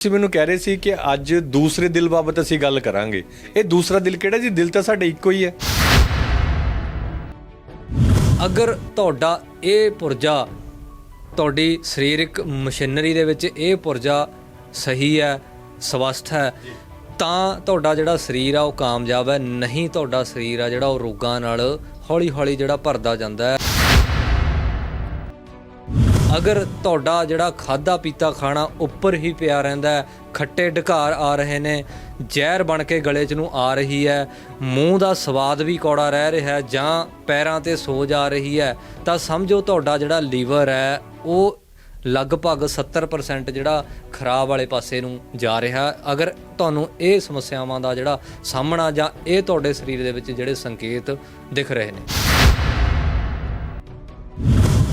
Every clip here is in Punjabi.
ਤੁਸੀਂ ਮੈਨੂੰ ਕਹਿ ਰਹੇ ਸੀ ਕਿ ਅੱਜ ਦੂਸਰੇ ਦਿਲ ਬਾਬਤ ਅਸੀਂ ਗੱਲ ਕਰਾਂਗੇ। ਇਹ ਦੂਸਰਾ ਦਿਲ ਕਿਹੜਾ ਜੀ? ਦਿਲ ਤਾਂ ਸਾਡੇ ਇੱਕੋ ਹੀ ਹੈ। ਅਗਰ ਤੁਹਾਡਾ ਇਹ ਪੁਰਜਾ ਤੁਹਾਡੀ ਸਰੀਰਕ ਮਸ਼ੀਨਰੀ ਦੇ ਵਿੱਚ ਇਹ ਪੁਰਜਾ ਸਹੀ ਹੈ ਸਵਸਥ ਹੈ ਤਾਂ ਤੁਹਾਡਾ ਜਿਹੜਾ ਸਰੀਰ ਆ ਉਹ ਕਾਮਯਾਬ ਹੈ। ਨਹੀਂ ਤੁਹਾਡਾ ਸਰੀਰ ਆ ਜਿਹੜਾ ਉਹ ਰੋਗਾਂ ਨਾਲ ਹੌਲੀ-ਹੌਲੀ ਜਿਹੜਾ ਭਰਦਾ ਜਾਂਦਾ ਹੈ। ਅਗਰ ਤੁਹਾਡਾ ਜਿਹੜਾ ਖਾਦਾ ਪੀਤਾ ਖਾਣਾ ਉੱਪਰ ਹੀ ਪਿਆ ਰਹਿੰਦਾ ਹੈ, ਖੱਟੇ ਢਕਾਰ ਆ ਰਹੇ ਨੇ, ਜ਼ਹਿਰ ਬਣ ਕੇ ਗਲੇ 'ਚ ਨੂੰ ਆ ਰਹੀ ਹੈ, ਮੂੰਹ ਦਾ ਸਵਾਦ ਵੀ ਕੌੜਾ ਰਹਿ ਰਿਹਾ ਹੈ, ਜਾਂ ਪੈਰਾਂ ਤੇ ਸੋਜ ਆ ਰਹੀ ਹੈ, ਤਾਂ ਸਮਝੋ ਤੁਹਾਡਾ ਜਿਹੜਾ ਲੀਵਰ ਹੈ, ਉਹ ਲਗਭਗ 70% ਜਿਹੜਾ ਖਰਾਬ ਵਾਲੇ ਪਾਸੇ ਨੂੰ ਜਾ ਰਿਹਾ ਅਗਰ ਤੁਹਾਨੂੰ ਇਹ ਸਮੱਸਿਆਵਾਂ ਦਾ ਜਿਹੜਾ ਸਾਹਮਣਾ ਜਾਂ ਇਹ ਤੁਹਾਡੇ ਸਰੀਰ ਦੇ ਵਿੱਚ ਜਿਹੜੇ ਸੰਕੇਤ ਦਿਖ ਰਹੇ ਨੇ।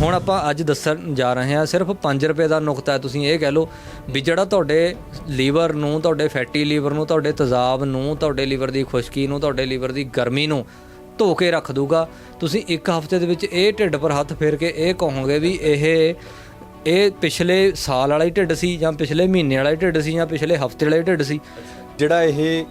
ਹੁਣ ਆਪਾਂ ਅੱਜ ਦੱਸਣ ਜਾ ਰਹੇ ਹਾਂ, ਸਿਰਫ 5 ਰੁਪਏ ਦਾ ਨੁਕਤਾ ਹੈ, ਤੁਸੀਂ ਇਹ ਕਹਿ ਲਓ ਵੀ ਜਿਹੜਾ ਤੁਹਾਡੇ ਲੀਵਰ ਨੂੰ, ਤੁਹਾਡੇ ਫੈਟੀ ਲੀਵਰ ਨੂੰ, ਤੁਹਾਡੇ ਤਜ਼ਾਬ ਨੂੰ, ਤੁਹਾਡੇ ਲੀਵਰ ਦੀ ਖੁਸ਼ਕੀ ਨੂੰ, ਤੁਹਾਡੇ ਲੀਵਰ ਦੀ ਗਰਮੀ ਨੂੰ ਧੋ ਕੇ ਰੱਖ ਦੂਗਾ। ਤੁਸੀਂ ਇੱਕ ਹਫ਼ਤੇ ਦੇ ਵਿੱਚ ਇਹ ਢਿੱਡ ਪਰ ਹੱਥ ਫੇਰ ਕੇ ਇਹ ਕਹੋਗੇ ਵੀ ਇਹ ਇਹ ਪਿਛਲੇ ਸਾਲ ਵਾਲਾ ਹੀ ਢਿੱਡ ਸੀ ਜਾਂ ਪਿਛਲੇ ਮਹੀਨੇ ਵਾਲਾ ਹੀ ਢਿੱਡ ਸੀ ਜਾਂ ਪਿਛਲੇ ਹਫ਼ਤੇ ਵਾਲਾ ਹੀ ਢਿੱਡ ਸੀ? ਜਿਹੜਾ ਇਹ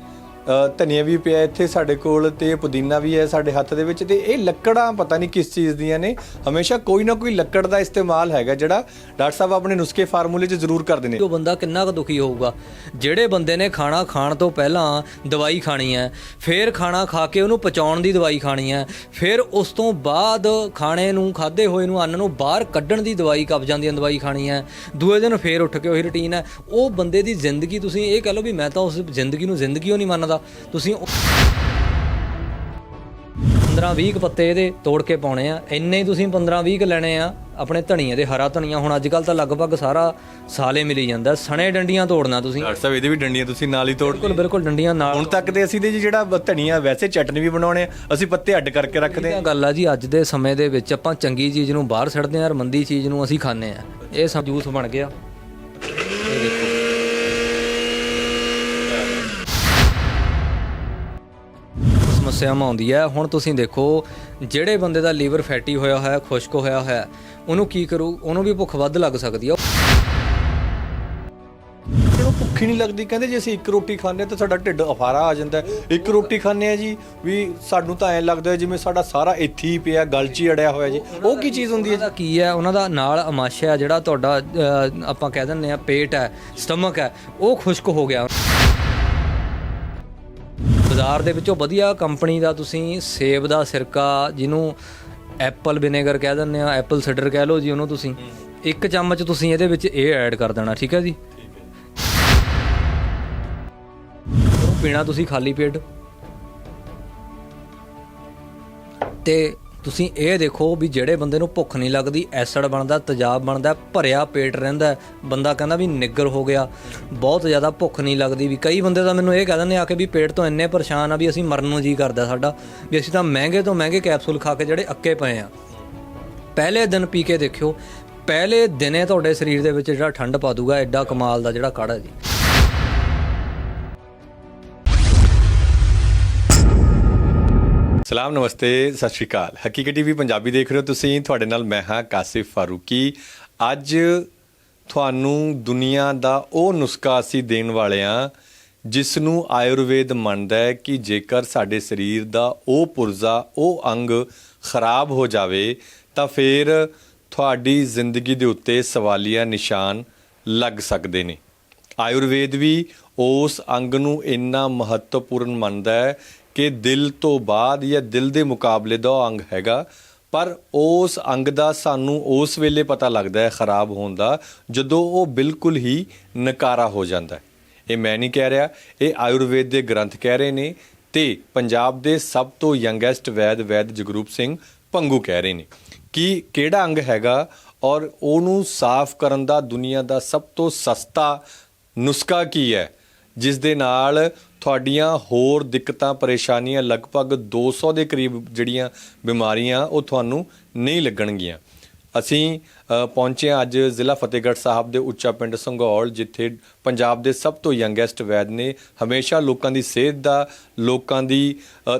ਧਨੀਆ ਵੀ ਪਿਆ ਇੱਥੇ ਸਾਡੇ ਕੋਲ ਤੇ ਪੁਦੀਨਾ ਵੀ ਹੈ ਸਾਡੇ ਹੱਥ ਦੇ ਵਿੱਚ ਤੇ ਇਹ ਲੱਕੜਾਂ ਪਤਾ ਨਹੀਂ ਕਿਸ ਚੀਜ਼ ਦੀਆਂ ਨੇ, ਹਮੇਸ਼ਾ ਕੋਈ ਨਾ ਕੋਈ ਲੱਕੜ ਦਾ ਇਸਤੇਮਾਲ ਹੈਗਾ ਜਿਹੜਾ ਡਾਕਟਰ ਸਾਹਿਬ ਆਪਣੇ ਨੁਸਖੇ ਫਾਰਮੂਲੇ 'ਚ ਜ਼ਰੂਰ ਕਰਦੇ ਨੇ। ਉਹ ਬੰਦਾ ਕਿੰਨਾ ਕੁ ਦੁਖੀ ਹੋਊਗਾ, ਜਿਹੜੇ ਬੰਦੇ ਨੇ ਖਾਣਾ ਖਾਣ ਤੋਂ ਪਹਿਲਾਂ ਦਵਾਈ ਖਾਣੀ ਹੈ, ਫਿਰ ਖਾਣਾ ਖਾ ਕੇ ਉਹਨੂੰ ਪਚਾਉਣ ਦੀ ਦਵਾਈ ਖਾਣੀ ਹੈ, ਫਿਰ ਉਸ ਤੋਂ ਬਾਅਦ ਖਾਣੇ ਨੂੰ ਖਾਦੇ ਹੋਏ ਨੂੰ, ਅੰਨ ਨੂੰ ਬਾਹਰ ਕੱਢਣ ਦੀ ਦਵਾਈ, ਕਬਜ਼ਾਂ ਦੀ ਦਵਾਈ ਖਾਣੀ ਹੈ, ਦੂਏ ਦਿਨ ਫੇਰ ਉੱਠ ਕੇ ਉਹੀ ਰੁਟੀਨ ਹੈ। ਉਹ ਬੰਦੇ ਦੀ ਜ਼ਿੰਦਗੀ ਤੁਸੀਂ ਇਹ ਕਹ ਲਓ ਵੀ ਮੈਂ ਤਾਂ ਉਸ ਜ਼ਿੰਦਗੀ ਨੂੰ ਜ਼ਿੰਦਗੀ ਉਹ ਨਹੀਂ ਮੰਨਦਾ। ਤੁਸੀਂ 15 20 ਪੱਤੇ ਇਹਦੇ ਤੋੜ ਕੇ ਪਾਉਣੇ ਆ। ਇੰਨੇ ਹੀ ਤੁਸੀਂ 15 20 ਲੈਣੇ ਆ ਆਪਣੇ ਧਨੀਏ ਦੇ ਹਰਾ ਧਨੀਆ ਹੁਣ ਅੱਜ ਕੱਲ ਤਾਂ ਲਗਭਗ ਸਾਰਾ ਸਾਲੇ ਮਿਲੀ ਜਾਂਦਾ। ਸਣੇ ਡੰਡੀਆਂ ਤੋੜਨਾ ਤੁਸੀਂ। ਡਾਕਟਰ ਸਾਹਿਬ ਇਹਦੇ ਵੀ ਡੰਡੀਆਂ ਤੁਸੀਂ ਨਾਲ ਹੀ ਤੋੜ ਬਿਲਕੁਲ ਬਿਲਕੁਲ ਡੰਡੀਆਂ ਨਾਲ ਹੁਣ ਤੱਕ ਤੇ ਅਸੀਂ ਤੇ ਜੀ ਜਿਹੜਾ ਧਨੀਆ ਵੈਸੇ ਚਟਨੀ ਵੀ ਬਣਾਉਣੇ ਆ ਅਸੀਂ ਪੱਤੇ ਅੱਡ ਕਰਕੇ ਰੱਖਦੇ ਆ। ਗੱਲ ਆ ਜੀ ਅੱਜ ਦੇ ਸਮੇਂ ਦੇ ਵਿੱਚ ਆਪਾਂ ਚੰਗੀ ਚੀਜ਼ ਨੂੰ ਬਾਹਰ ਛੱਡਦੇ ਆਂ ਔਰ ਮੰਦੀ ਚੀਜ਼ ਨੂੰ ਅਸੀਂ ਖਾਂਦੇ ਆ। ਇਹ ਸਭ ਜੂਸ ਬਣ ਗਿਆ। ਸਮੱਸਿਆਵਾਂ ਆਉਂਦੀ ਹੈ। ਹੁਣ ਤੁਸੀਂ ਦੇਖੋ ਜਿਹੜੇ ਬੰਦੇ ਦਾ ਲੀਵਰ ਫੈਟੀ ਹੋਇਆ ਹੋਇਆ ਖੁਸ਼ਕ ਹੋਇਆ ਹੋਇਆ ਹੈ, ਉਹਨੂੰ ਕੀ ਕਰੂ? ਉਹਨੂੰ ਵੀ ਭੁੱਖ ਵੱਧ ਲੱਗ ਸਕਦੀ ਆ। ਜਦੋਂ ਭੁੱਖ ਹੀ ਨਹੀਂ ਲੱਗਦੀ। ਕਹਿੰਦੇ ਜੇ ਅਸੀਂ ਇੱਕ ਰੋਟੀ ਖਾਂਦੇ ਹਾਂ ਤਾਂ ਸਾਡਾ ਢਿੱਡ ਅਫਾਰਾ ਆ ਜਾਂਦਾ ਹੈ। ਇੱਕ ਰੋਟੀ ਖਾਂਦੇ ਆ ਜੀ ਵੀ ਸਾਨੂੰ ਤਾਂ ਐਂ ਲੱਗਦਾ ਹੈ ਜਿਵੇਂ ਸਾਡਾ ਸਾਰਾ ਇੱਥੇ ਹੀ ਪਿਆ ਗਲ 'ਚ ਹੀ ਅੜਿਆ ਹੋਇਆ ਜੀ। ਉਹ ਕੀ ਚੀਜ਼ ਹੁੰਦੀ ਹੈ ਕੀ ਹੈ? ਉਹਨਾਂ ਦਾ ਨਾਲ ਅਮਾਸ਼ਯ ਜਿਹੜਾ ਤੁਹਾਡਾ ਆਪਾਂ ਕਹਿ ਦਿੰਦੇ ਆ ਪੇਟ ਹੈ ਸਟਮਕ ਹੈ ਉਹ ਖੁਸ਼ਕ ਹੋ ਗਿਆ। ਬਾਜ਼ਾਰ ਦੇ ਵਿੱਚੋਂ ਵਧੀਆ ਕੰਪਨੀ ਦਾ ਤੁਸੀਂ ਸੇਬ ਦਾ ਸਿਰਕਾ ਜਿਹਨੂੰ ਐਪਲ ਵਿਨੇਗਰ ਕਹਿ ਦਿੰਦੇ ਆ ਐਪਲ ਸਿਡਰ ਕਹਿ ਲਓ ਜੀ ਉਹਨੂੰ ਤੁਸੀਂ ਇੱਕ ਚਮਚ ਤੁਸੀਂ ਇਹਦੇ ਵਿੱਚ ਇਹ ਐਡ ਕਰ ਦੇਣਾ ਠੀਕ ਹੈ ਜੀ? ਪੀਣਾ ਤੁਸੀਂ ਖਾਲੀ ਪੇਟ। ਤੇ ਤੁਸੀਂ ਇਹ ਦੇਖੋ ਵੀ ਜਿਹੜੇ ਬੰਦੇ ਨੂੰ ਭੁੱਖ ਨਹੀਂ ਲੱਗਦੀ, ਐਸਿਡ ਬਣਦਾ, ਤੇਜ਼ਾਬ ਬਣਦਾ, ਭਰਿਆ ਪੇਟ ਰਹਿੰਦਾ, ਬੰਦਾ ਕਹਿੰਦਾ ਵੀ ਨਿੱਗਰ ਹੋ ਗਿਆ, ਬਹੁਤ ਜ਼ਿਆਦਾ ਭੁੱਖ ਨਹੀਂ ਲੱਗਦੀ ਵੀ। ਕਈ ਬੰਦੇ ਤਾਂ ਮੈਨੂੰ ਇਹ ਕਹਿ ਦਿੰਦੇ ਆ ਕਿ ਵੀ ਪੇਟ ਤੋਂ ਇੰਨੇ ਪਰੇਸ਼ਾਨ ਆ ਵੀ ਅਸੀਂ ਮਰਨ ਨੂੰ ਜੀ ਕਰਦਾ ਸਾਡਾ, ਵੀ ਅਸੀਂ ਤਾਂ ਮਹਿੰਗੇ ਤੋਂ ਮਹਿੰਗੇ ਕੈਪਸੂਲ ਖਾ ਕੇ ਜਿਹੜੇ ਅੱਕੇ ਪਏ ਆ। ਪਹਿਲੇ ਦਿਨ ਪੀ ਕੇ ਦੇਖਿਓ, ਪਹਿਲੇ ਦਿਨੇ ਤੁਹਾਡੇ ਸਰੀਰ ਦੇ ਵਿੱਚ ਜਿਹੜਾ ਠੰਡ ਪਾ ਦੂਗਾ, ਐਡਾ ਕਮਾਲ ਦਾ ਜਿਹੜਾ ਕਾੜਾ ਜੀ। ਸਲਾਮ, ਨਮਸਤੇ, ਸਤਿ ਸ਼੍ਰੀ ਅਕਾਲ। ਹਕੀਕਤ ਟੀਵੀ ਪੰਜਾਬੀ ਦੇਖ ਰਹੇ ਹੋ ਤੁਸੀਂ। ਤੁਹਾਡੇ ਨਾਲ ਮੈਂ ਹਾਂ ਕਾਸਿਫ ਫਾਰੂਕੀ। ਅੱਜ ਤੁਹਾਨੂੰ ਦੁਨੀਆ ਦਾ ਉਹ ਨੁਸਖਾ ਅਸੀਂ ਦੇਣ ਵਾਲੇ ਹਾਂ ਜਿਸ ਨੂੰ ਆਯੁਰਵੇਦ ਮੰਨਦਾ ਹੈ ਕਿ ਜੇਕਰ ਸਾਡੇ ਸਰੀਰ ਦਾ ਉਹ ਪੁਰਜ਼ਾ, ਉਹ ਅੰਗ ਖਰਾਬ ਹੋ ਜਾਵੇ, ਤਾਂ ਫਿਰ ਤੁਹਾਡੀ ਜ਼ਿੰਦਗੀ ਦੇ ਉੱਤੇ ਸਵਾਲੀਆ ਨਿਸ਼ਾਨ ਲੱਗ ਸਕਦੇ ਨੇ। ਆਯੁਰਵੇਦ ਵੀ ਉਸ ਅੰਗ ਨੂੰ ਇੰਨਾ ਮਹੱਤਵਪੂਰਨ ਮੰਨਦਾ ਹੈ ਕਿ ਦਿਲ ਤੋਂ ਬਾਅਦ ਜਾਂ ਦਿਲ ਦੇ ਮੁਕਾਬਲੇ ਦਾ ਉਹ ਅੰਗ ਹੈਗਾ, ਪਰ ਉਸ ਅੰਗ ਦਾ ਸਾਨੂੰ ਉਸ ਵੇਲੇ ਪਤਾ ਲੱਗਦਾ ਹੈ ਖਰਾਬ ਹੋਣ ਦਾ, ਜਦੋਂ ਉਹ ਬਿਲਕੁਲ ਹੀ ਨਕਾਰਾ ਹੋ ਜਾਂਦਾ ਹੈ। ਇਹ ਮੈਂ ਨਹੀਂ ਕਹਿ ਰਿਹਾ, ਇਹ ਆਯੁਰਵੇਦ ਦੇ ਗ੍ਰੰਥ ਕਹਿ ਰਹੇ ਨੇ ਤੇ ਪੰਜਾਬ ਦੇ ਸਭ ਤੋਂ ਯੰਗੈਸਟ ਵੈਦ ਵੈਦ ਜਗਰੂਪ ਸਿੰਘ ਪੰਗੂ ਕਹਿ ਰਹੇ ਨੇ ਕਿ ਕਿਹੜਾ ਅੰਗ ਹੈਗਾ ਔਰ ਉਹਨੂੰ ਸਾਫ਼ ਕਰਨ ਦਾ ਦੁਨੀਆ ਦਾ ਸਭ ਤੋਂ ਸਸਤਾ ਨੁਸਖਾ ਕੀ ਹੈ? ਜਿਸ ਦੇ ਨਾਲ ਤੁਹਾਡੀਆਂ ਹੋਰ ਦਿੱਕਤਾਂ, ਪਰੇਸ਼ਾਨੀਆਂ ਲਗਭਗ 200 ਦੇ ਕਰੀਬ ਜਿਹੜੀਆਂ ਬਿਮਾਰੀਆਂ ਉਹ ਤੁਹਾਨੂੰ ਨਹੀਂ ਲੱਗਣਗੀਆਂ। ਅਸੀਂ ਪਹੁੰਚੇ ਹਾਂ ਅੱਜ ਜ਼ਿਲ੍ਹਾ ਫਤਿਹਗੜ੍ਹ ਸਾਹਿਬ ਦੇ ਉੱਚਾ ਪਿੰਡ ਸੰਘੌਲ ਜਿੱਥੇ ਪੰਜਾਬ ਦੇ ਸਭ ਤੋਂ ਯੰਗੈਸਟ ਵੈਦ ਨੇ ਹਮੇਸ਼ਾ ਲੋਕਾਂ ਦੀ ਸਿਹਤ ਦਾ ਲੋਕਾਂ ਦੀ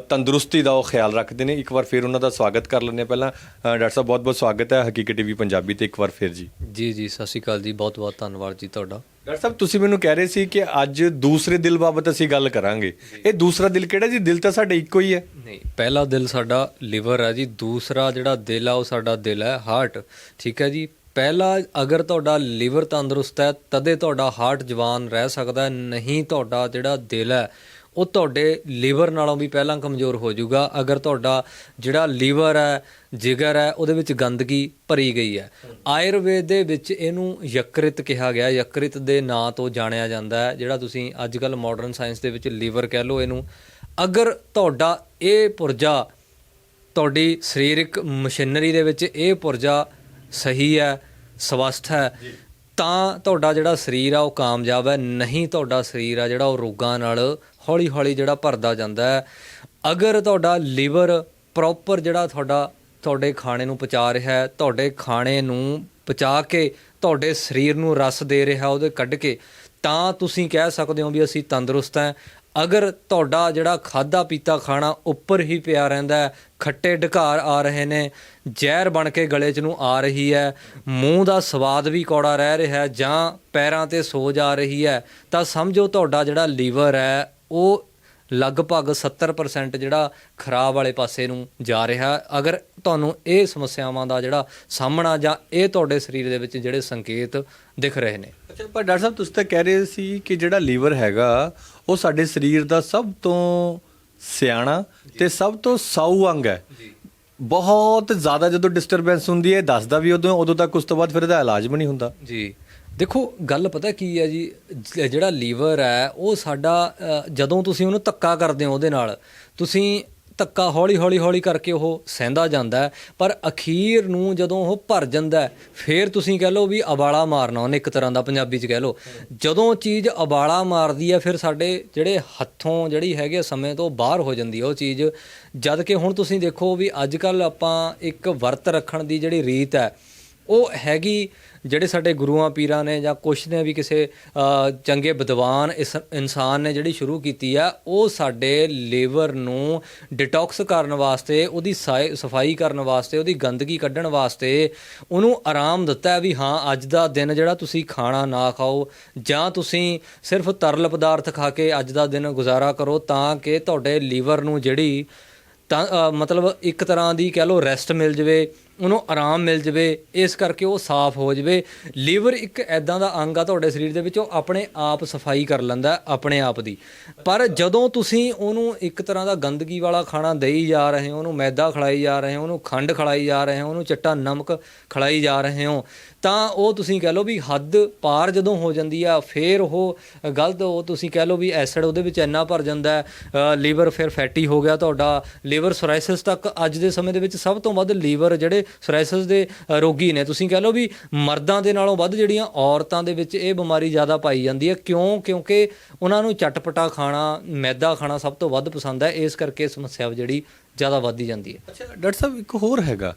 ਤੰਦਰੁਸਤੀ ਦਾ ਉਹ ਖਿਆਲ ਰੱਖਦੇ ਨੇ। ਇੱਕ ਵਾਰ ਫਿਰ ਉਹਨਾਂ ਦਾ ਸਵਾਗਤ ਕਰ ਲੈਂਦੇ ਪਹਿਲਾਂ। ਡਾਕਟਰ ਸਾਹਿਬ ਬਹੁਤ ਬਹੁਤ ਸਵਾਗਤ ਹੈ ਹਕੀਕਤ ਟੀਵੀ ਪੰਜਾਬੀ ਤੇ ਇੱਕ ਵਾਰ ਫਿਰ ਜੀ। ਜੀ ਜੀ ਸਤਿ ਸ਼੍ਰੀ ਅਕਾਲ ਜੀ। ਬਹੁਤ ਬਹੁਤ ਧੰਨਵਾਦ ਜੀ ਤੁਹਾਡਾ। ਡਾਕਟਰ ਸਾਹਿਬ ਤੁਸੀਂ ਮੈਨੂੰ ਕਹਿ ਰਹੇ ਸੀ ਕਿ ਅੱਜ ਦੂਸਰੇ ਦਿਲ ਬਾਬਤ ਅਸੀਂ ਗੱਲ ਕਰਾਂਗੇ। ਇਹ ਦੂਸਰਾ ਦਿਲ ਕਿਹੜਾ ਜੀ? ਦਿਲ ਤਾਂ ਸਾਡੇ ਇੱਕੋ ਹੀ ਹੈ। ਨਹੀਂ ਪਹਿਲਾ ਦਿਲ ਸਾਡਾ ਲਿਵਰ ਹੈ ਜੀ। ਦੂਸਰਾ ਜਿਹੜਾ ਦਿਲ ਆ ਉਹ ਸਾਡਾ ਦਿਲ ਹੈ ਹਾਰਟ ਠੀਕ ਹੈ ਜੀ? ਪਹਿਲਾ ਅਗਰ ਤੁਹਾਡਾ ਲੀਵਰ ਤੰਦਰੁਸਤ ਹੈ, ਤਦੇ ਤੁਹਾਡਾ ਹਾਰਟ ਜਵਾਨ ਰਹਿ ਸਕਦਾ ਨਹੀਂ ਤੁਹਾਡਾ ਜਿਹੜਾ ਦਿਲ ਹੈ, ਉਹ ਤੁਹਾਡੇ ਲੀਵਰ ਨਾਲੋਂ ਵੀ ਪਹਿਲਾਂ ਕਮਜ਼ੋਰ ਹੋ ਜਾਊਗਾ। ਅਗਰ ਤੁਹਾਡਾ ਜਿਹੜਾ ਲੀਵਰ ਹੈ, ਜਿਗਰ ਹੈ, ਉਹਦੇ ਵਿੱਚ ਗੰਦਗੀ ਭਰੀ ਗਈ ਹੈ। ਆਯੁਰਵੇਦ ਦੇ ਵਿੱਚ ਇਹਨੂੰ ਯਕ੍ਰਿਤ ਕਿਹਾ ਗਿਆ। ਯਕ੍ਰਿਤ ਦੇ ਨਾਂ ਤੋਂ ਜਾਣਿਆ ਜਾਂਦਾ ਹੈ, ਜਿਹੜਾ ਤੁਸੀਂ ਅੱਜ ਕੱਲ ਮਾਡਰਨ ਸਾਇੰਸ ਦੇ ਵਿੱਚ ਲੀਵਰ ਕਹਿ ਲਓ ਇਹਨੂੰ। ਅਗਰ ਤੁਹਾਡਾ ਇਹ ਪੁਰਜਾ ਤੁਹਾਡੀ ਸਰੀਰਕ ਮਸ਼ੀਨਰੀ ਦੇ ਵਿੱਚ ਇਹ ਪੁਰਜਾ ਸਹੀ ਹੈ ਸਵਸਥ ਹੈ ਤਾਂ ਤੁਹਾਡਾ ਜਿਹੜਾ ਸਰੀਰ ਆ ਉਹ ਕਾਮਯਾਬ ਹੈ ਨਹੀਂ ਤੁਹਾਡਾ ਸਰੀਰ ਆ ਜਿਹੜਾ ਉਹ ਰੋਗਾਂ ਨਾਲ ਹੌਲੀ ਹੌਲੀ ਜਿਹੜਾ ਭਰਦਾ ਜਾਂਦਾ ਹੈ। ਅਗਰ ਤੁਹਾਡਾ ਲਿਵਰ ਪ੍ਰੋਪਰ ਜਿਹੜਾ ਤੁਹਾਡਾ ਤੁਹਾਡੇ ਖਾਣੇ ਨੂੰ ਪਚਾ ਰਿਹਾ ਹੈ ਤੁਹਾਡੇ ਖਾਣੇ ਨੂੰ ਪਚਾ ਕੇ ਤੁਹਾਡੇ ਸਰੀਰ ਨੂੰ ਰਸ ਦੇ ਰਿਹਾ ਉਹਦੇ ਕੱਢ ਕੇ ਤਾਂ ਤੁਸੀਂ ਕਹਿ ਸਕਦੇ ਹੋ ਵੀ ਅਸੀਂ ਤੰਦਰੁਸਤ ਹਾਂ। ਅਗਰ ਤੁਹਾਡਾ ਜਿਹੜਾ ਖਾਦਾ ਪੀਤਾ ਖਾਣਾ ਉੱਪਰ ਹੀ ਪਿਆ ਰਹਿੰਦਾ ਹੈ, ਖੱਟੇ ਢਕਾਰ ਆ ਰਹੇ ਨੇ, ਜ਼ਹਿਰ ਬਣ ਕੇ ਗਲੇ 'ਚ ਨੂੰ ਆ ਰਹੀ ਹੈ, ਮੂੰਹ ਦਾ ਸਵਾਦ ਵੀ ਕੌੜਾ ਰਹਿ ਰਿਹਾ ਹੈ ਜਾਂ ਪੈਰਾਂ ਤੇ ਸੋਜ ਆ ਰਹੀ ਹੈ, ਤਾਂ ਸਮਝੋ ਤੁਹਾਡਾ ਜਿਹੜਾ ਲੀਵਰ ਹੈ, ਉਹ ਲਗਭਗ 70% ਜਿਹੜਾ ਖਰਾਬ ਵਾਲੇ ਪਾਸੇ ਨੂੰ ਜਾ ਰਿਹਾ ਅਗਰ ਤੁਹਾਨੂੰ ਇਹ ਸਮੱਸਿਆਵਾਂ ਦਾ ਜਿਹੜਾ ਸਾਹਮਣਾ ਜਾਂ ਇਹ ਤੁਹਾਡੇ ਸਰੀਰ ਦੇ ਵਿੱਚ ਜਿਹੜੇ ਸੰਕੇਤ ਦਿਖ ਰਹੇ ਨੇ। ਅੱਛਾ, ਪਰ ਡਾਕਟਰ ਸਾਹਿਬ, ਤੁਸੀਂ ਤਾਂ ਕਹਿ ਰਹੇ ਸੀ ਕਿ ਜਿਹੜਾ ਲੀਵਰ ਹੈਗਾ ਉਹ ਸਾਡੇ ਸਰੀਰ ਦਾ ਸਭ ਤੋਂ ਸਿਆਣਾ ਤੇ ਸਭ ਤੋਂ ਸਾਊ ਅੰਗ ਹੈ। ਬਹੁਤ ਜ਼ਿਆਦਾ ਜਦੋਂ ਡਿਸਟਰਬੈਂਸ ਹੁੰਦੀ ਹੈ ਦੱਸਦਾ ਵੀ ਉਦੋਂ ਉਦੋਂ ਤੱਕ ਉਸ ਤੋਂ ਬਾਅਦ ਫਿਰ ਇਹਦਾ ਇਲਾਜ ਵੀ ਨਹੀਂ ਹੁੰਦਾ। ਜੀ। ਦੇਖੋ ਗੱਲ ਪਤਾ ਕੀ ਹੈ ਜੀ ਜਿਹੜਾ ਲੀਵਰ ਹੈ ਉਹ ਸਾਡਾ ਜਦੋਂ ਤੁਸੀਂ ਉਹਨੂੰ ਧੱਕਾ ਕਰਦੇ ਹੋ ਉਹਦੇ ਨਾਲ ਤੁਸੀਂ ਧੱਕਾ ਹੌਲੀ ਹੌਲੀ ਹੌਲੀ ਕਰਕੇ ਉਹ ਸਹਿੰਦਾ ਜਾਂਦਾ ਪਰ ਅਖੀਰ ਨੂੰ ਜਦੋਂ ਉਹ ਭਰ ਜਾਂਦਾ ਹੈ, ਫਿਰ ਤੁਸੀਂ ਕਹਿ ਲਓ ਵੀ ਅਬਾਲਾ ਮਾਰਨਾ, ਉਹਨੇ ਇੱਕ ਤਰ੍ਹਾਂ ਦਾ ਪੰਜਾਬੀ 'ਚ ਕਹਿ ਲਓ। ਜਦੋਂ ਚੀਜ਼ ਅਬਾਲਾ ਮਾਰਦੀ ਹੈ, ਫਿਰ ਸਾਡੇ ਜਿਹੜੇ ਹੱਥੋਂ ਜਿਹੜੀ ਹੈਗੇ ਸਮੇਂ ਤੋਂ ਬਾਹਰ ਹੋ ਜਾਂਦੀ ਹੈ ਉਹ ਚੀਜ਼। ਜਦ ਕਿ ਹੁਣ ਤੁਸੀਂ ਦੇਖੋ ਵੀ ਅੱਜ ਕੱਲ ਆਪਾਂ ਇੱਕ ਵਰਤ ਰੱਖਣ ਦੀ ਜਿਹੜੀ ਰੀਤ ਹੈ, ਉਹ ਹੈਗੀ ਜਿਹੜੇ ਸਾਡੇ ਗੁਰੂਆਂ ਪੀਰਾਂ ਨੇ ਜਾਂ ਕੁਛ ਨੇ ਵੀ ਕਿਸੇ ਚੰਗੇ ਵਿਦਵਾਨ ਇਸ ਇਨਸਾਨ ਨੇ ਜਿਹੜੀ ਸ਼ੁਰੂ ਕੀਤੀ ਆ, ਉਹ ਸਾਡੇ ਲੀਵਰ ਨੂੰ ਡਿਟੌਕਸ ਕਰਨ ਵਾਸਤੇ, ਉਹਦੀ ਸਾਇ- ਸਫ਼ਾਈ ਕਰਨ ਵਾਸਤੇ, ਉਹਦੀ ਗੰਦਗੀ ਕੱਢਣ ਵਾਸਤੇ ਉਹਨੂੰ ਆਰਾਮ ਦਿੱਤਾ ਵੀ ਹਾਂ, ਅੱਜ ਦਾ ਦਿਨ ਜਿਹੜਾ ਤੁਸੀਂ ਖਾਣਾ ਨਾ ਖਾਓ ਜਾਂ ਤੁਸੀਂ ਸਿਰਫ ਤਰਲ ਪਦਾਰਥ ਖਾ ਕੇ ਅੱਜ ਦਾ ਦਿਨ ਗੁਜ਼ਾਰਾ ਕਰੋ ਤਾਂ ਕਿ ਤੁਹਾਡੇ ਲੀਵਰ ਨੂੰ ਜਿਹੜੀ ਤਾਂ ਮਤਲਬ ਇੱਕ ਤਰ੍ਹਾਂ ਦੀ ਕਹਿ ਲਓ ਰੈਸਟ ਮਿਲ ਜਵੇ। ਉਹਨੂੰ ਆਰਾਮ ਮਿਲ ਜਵੇ ਇਸ ਕਰਕੇ ਉਹ ਸਾਫ਼ ਹੋ ਜਵੇ। ਲੀਵਰ ਇੱਕ ਐਦਾਂ ਦਾ ਅੰਗ ਆ ਤੁਹਾਡੇ ਸਰੀਰ ਦੇ ਵਿੱਚ ਉਹ ਆਪਣੇ ਆਪ ਸਫ਼ਾਈ ਕਰ ਲੈਂਦਾ ਆਪਣੇ ਆਪ ਦੀ। ਪਰ ਜਦੋਂ ਤੁਸੀਂ ਉਹਨੂੰ ਇੱਕ ਤਰ੍ਹਾਂ ਦਾ ਗੰਦਗੀ ਵਾਲਾ ਖਾਣਾ ਦੇਈ ਜਾ ਰਹੇ ਹੋ ਉਹਨੂੰ ਮੈਦਾ ਖਿਲਾਈ ਜਾ ਰਹੇ ਹੋ ਉਹਨੂੰ ਖੰਡ ਖਿਲਾਈ ਜਾ ਰਹੇ ਹੋ ਉਹਨੂੰ ਚਿੱਟਾ ਨਮਕ ਖਿਲਾਈ ਜਾ ਰਹੇ ਹੋ ਤਾਂ ਉਹ ਤੁਸੀਂ ਕਹਿ ਲਓ ਵੀ ਹੱਦ ਪਾਰ ਜਦੋਂ ਹੋ ਜਾਂਦੀ ਆ ਫੇਰ ਉਹ ਗਲਤ ਉਹ ਤੁਸੀਂ ਕਹਿ ਲਓ ਵੀ ਐਸਿਡ ਉਹਦੇ ਵਿੱਚ ਇੰਨਾ ਭਰ ਜਾਂਦਾ ਲੀਵਰ ਫਿਰ ਫੈਟੀ ਹੋ ਗਿਆ ਤੁਹਾਡਾ। ਲੀਵਰ ਸੋਰਾਇਸਿਸ ਤੱਕ ਅੱਜ ਦੇ ਸਮੇਂ ਦੇ ਵਿੱਚ ਸਭ ਤੋਂ ਵੱਧ ਲੀਵਰ ਜਿਹੜੇ ਸੋਰਾਇਸਿਸ ਦੇ ਰੋਗੀ ਨੇ। ਤੁਸੀਂ ਕਹਿ ਲਓ ਵੀ ਮਰਦਾਂ ਦੇ ਨਾਲੋਂ ਵੱਧ ਜਿਹੜੀਆਂ ਔਰਤਾਂ ਦੇ ਵਿੱਚ ਇਹ ਬਿਮਾਰੀ ਜ਼ਿਆਦਾ ਪਾਈ ਜਾਂਦੀ ਹੈ। ਕਿਉਂ? ਕਿਉਂਕਿ ਉਹਨਾਂ ਨੂੰ ਚਟਪਟਾ ਖਾਣਾ ਮੈਦਾ ਖਾਣਾ ਸਭ ਤੋਂ ਵੱਧ ਪਸੰਦ ਹੈ। ਇਸ ਕਰਕੇ ਸਮੱਸਿਆ ਜਿਹੜੀ ਜ਼ਿਆਦਾ ਵੱਧਦੀ ਜਾਂਦੀ ਹੈ। ਅੱਛਾ ਡਾਕਟਰ ਸਾਹਿਬ ਇੱਕ ਹੋਰ ਹੈਗਾ।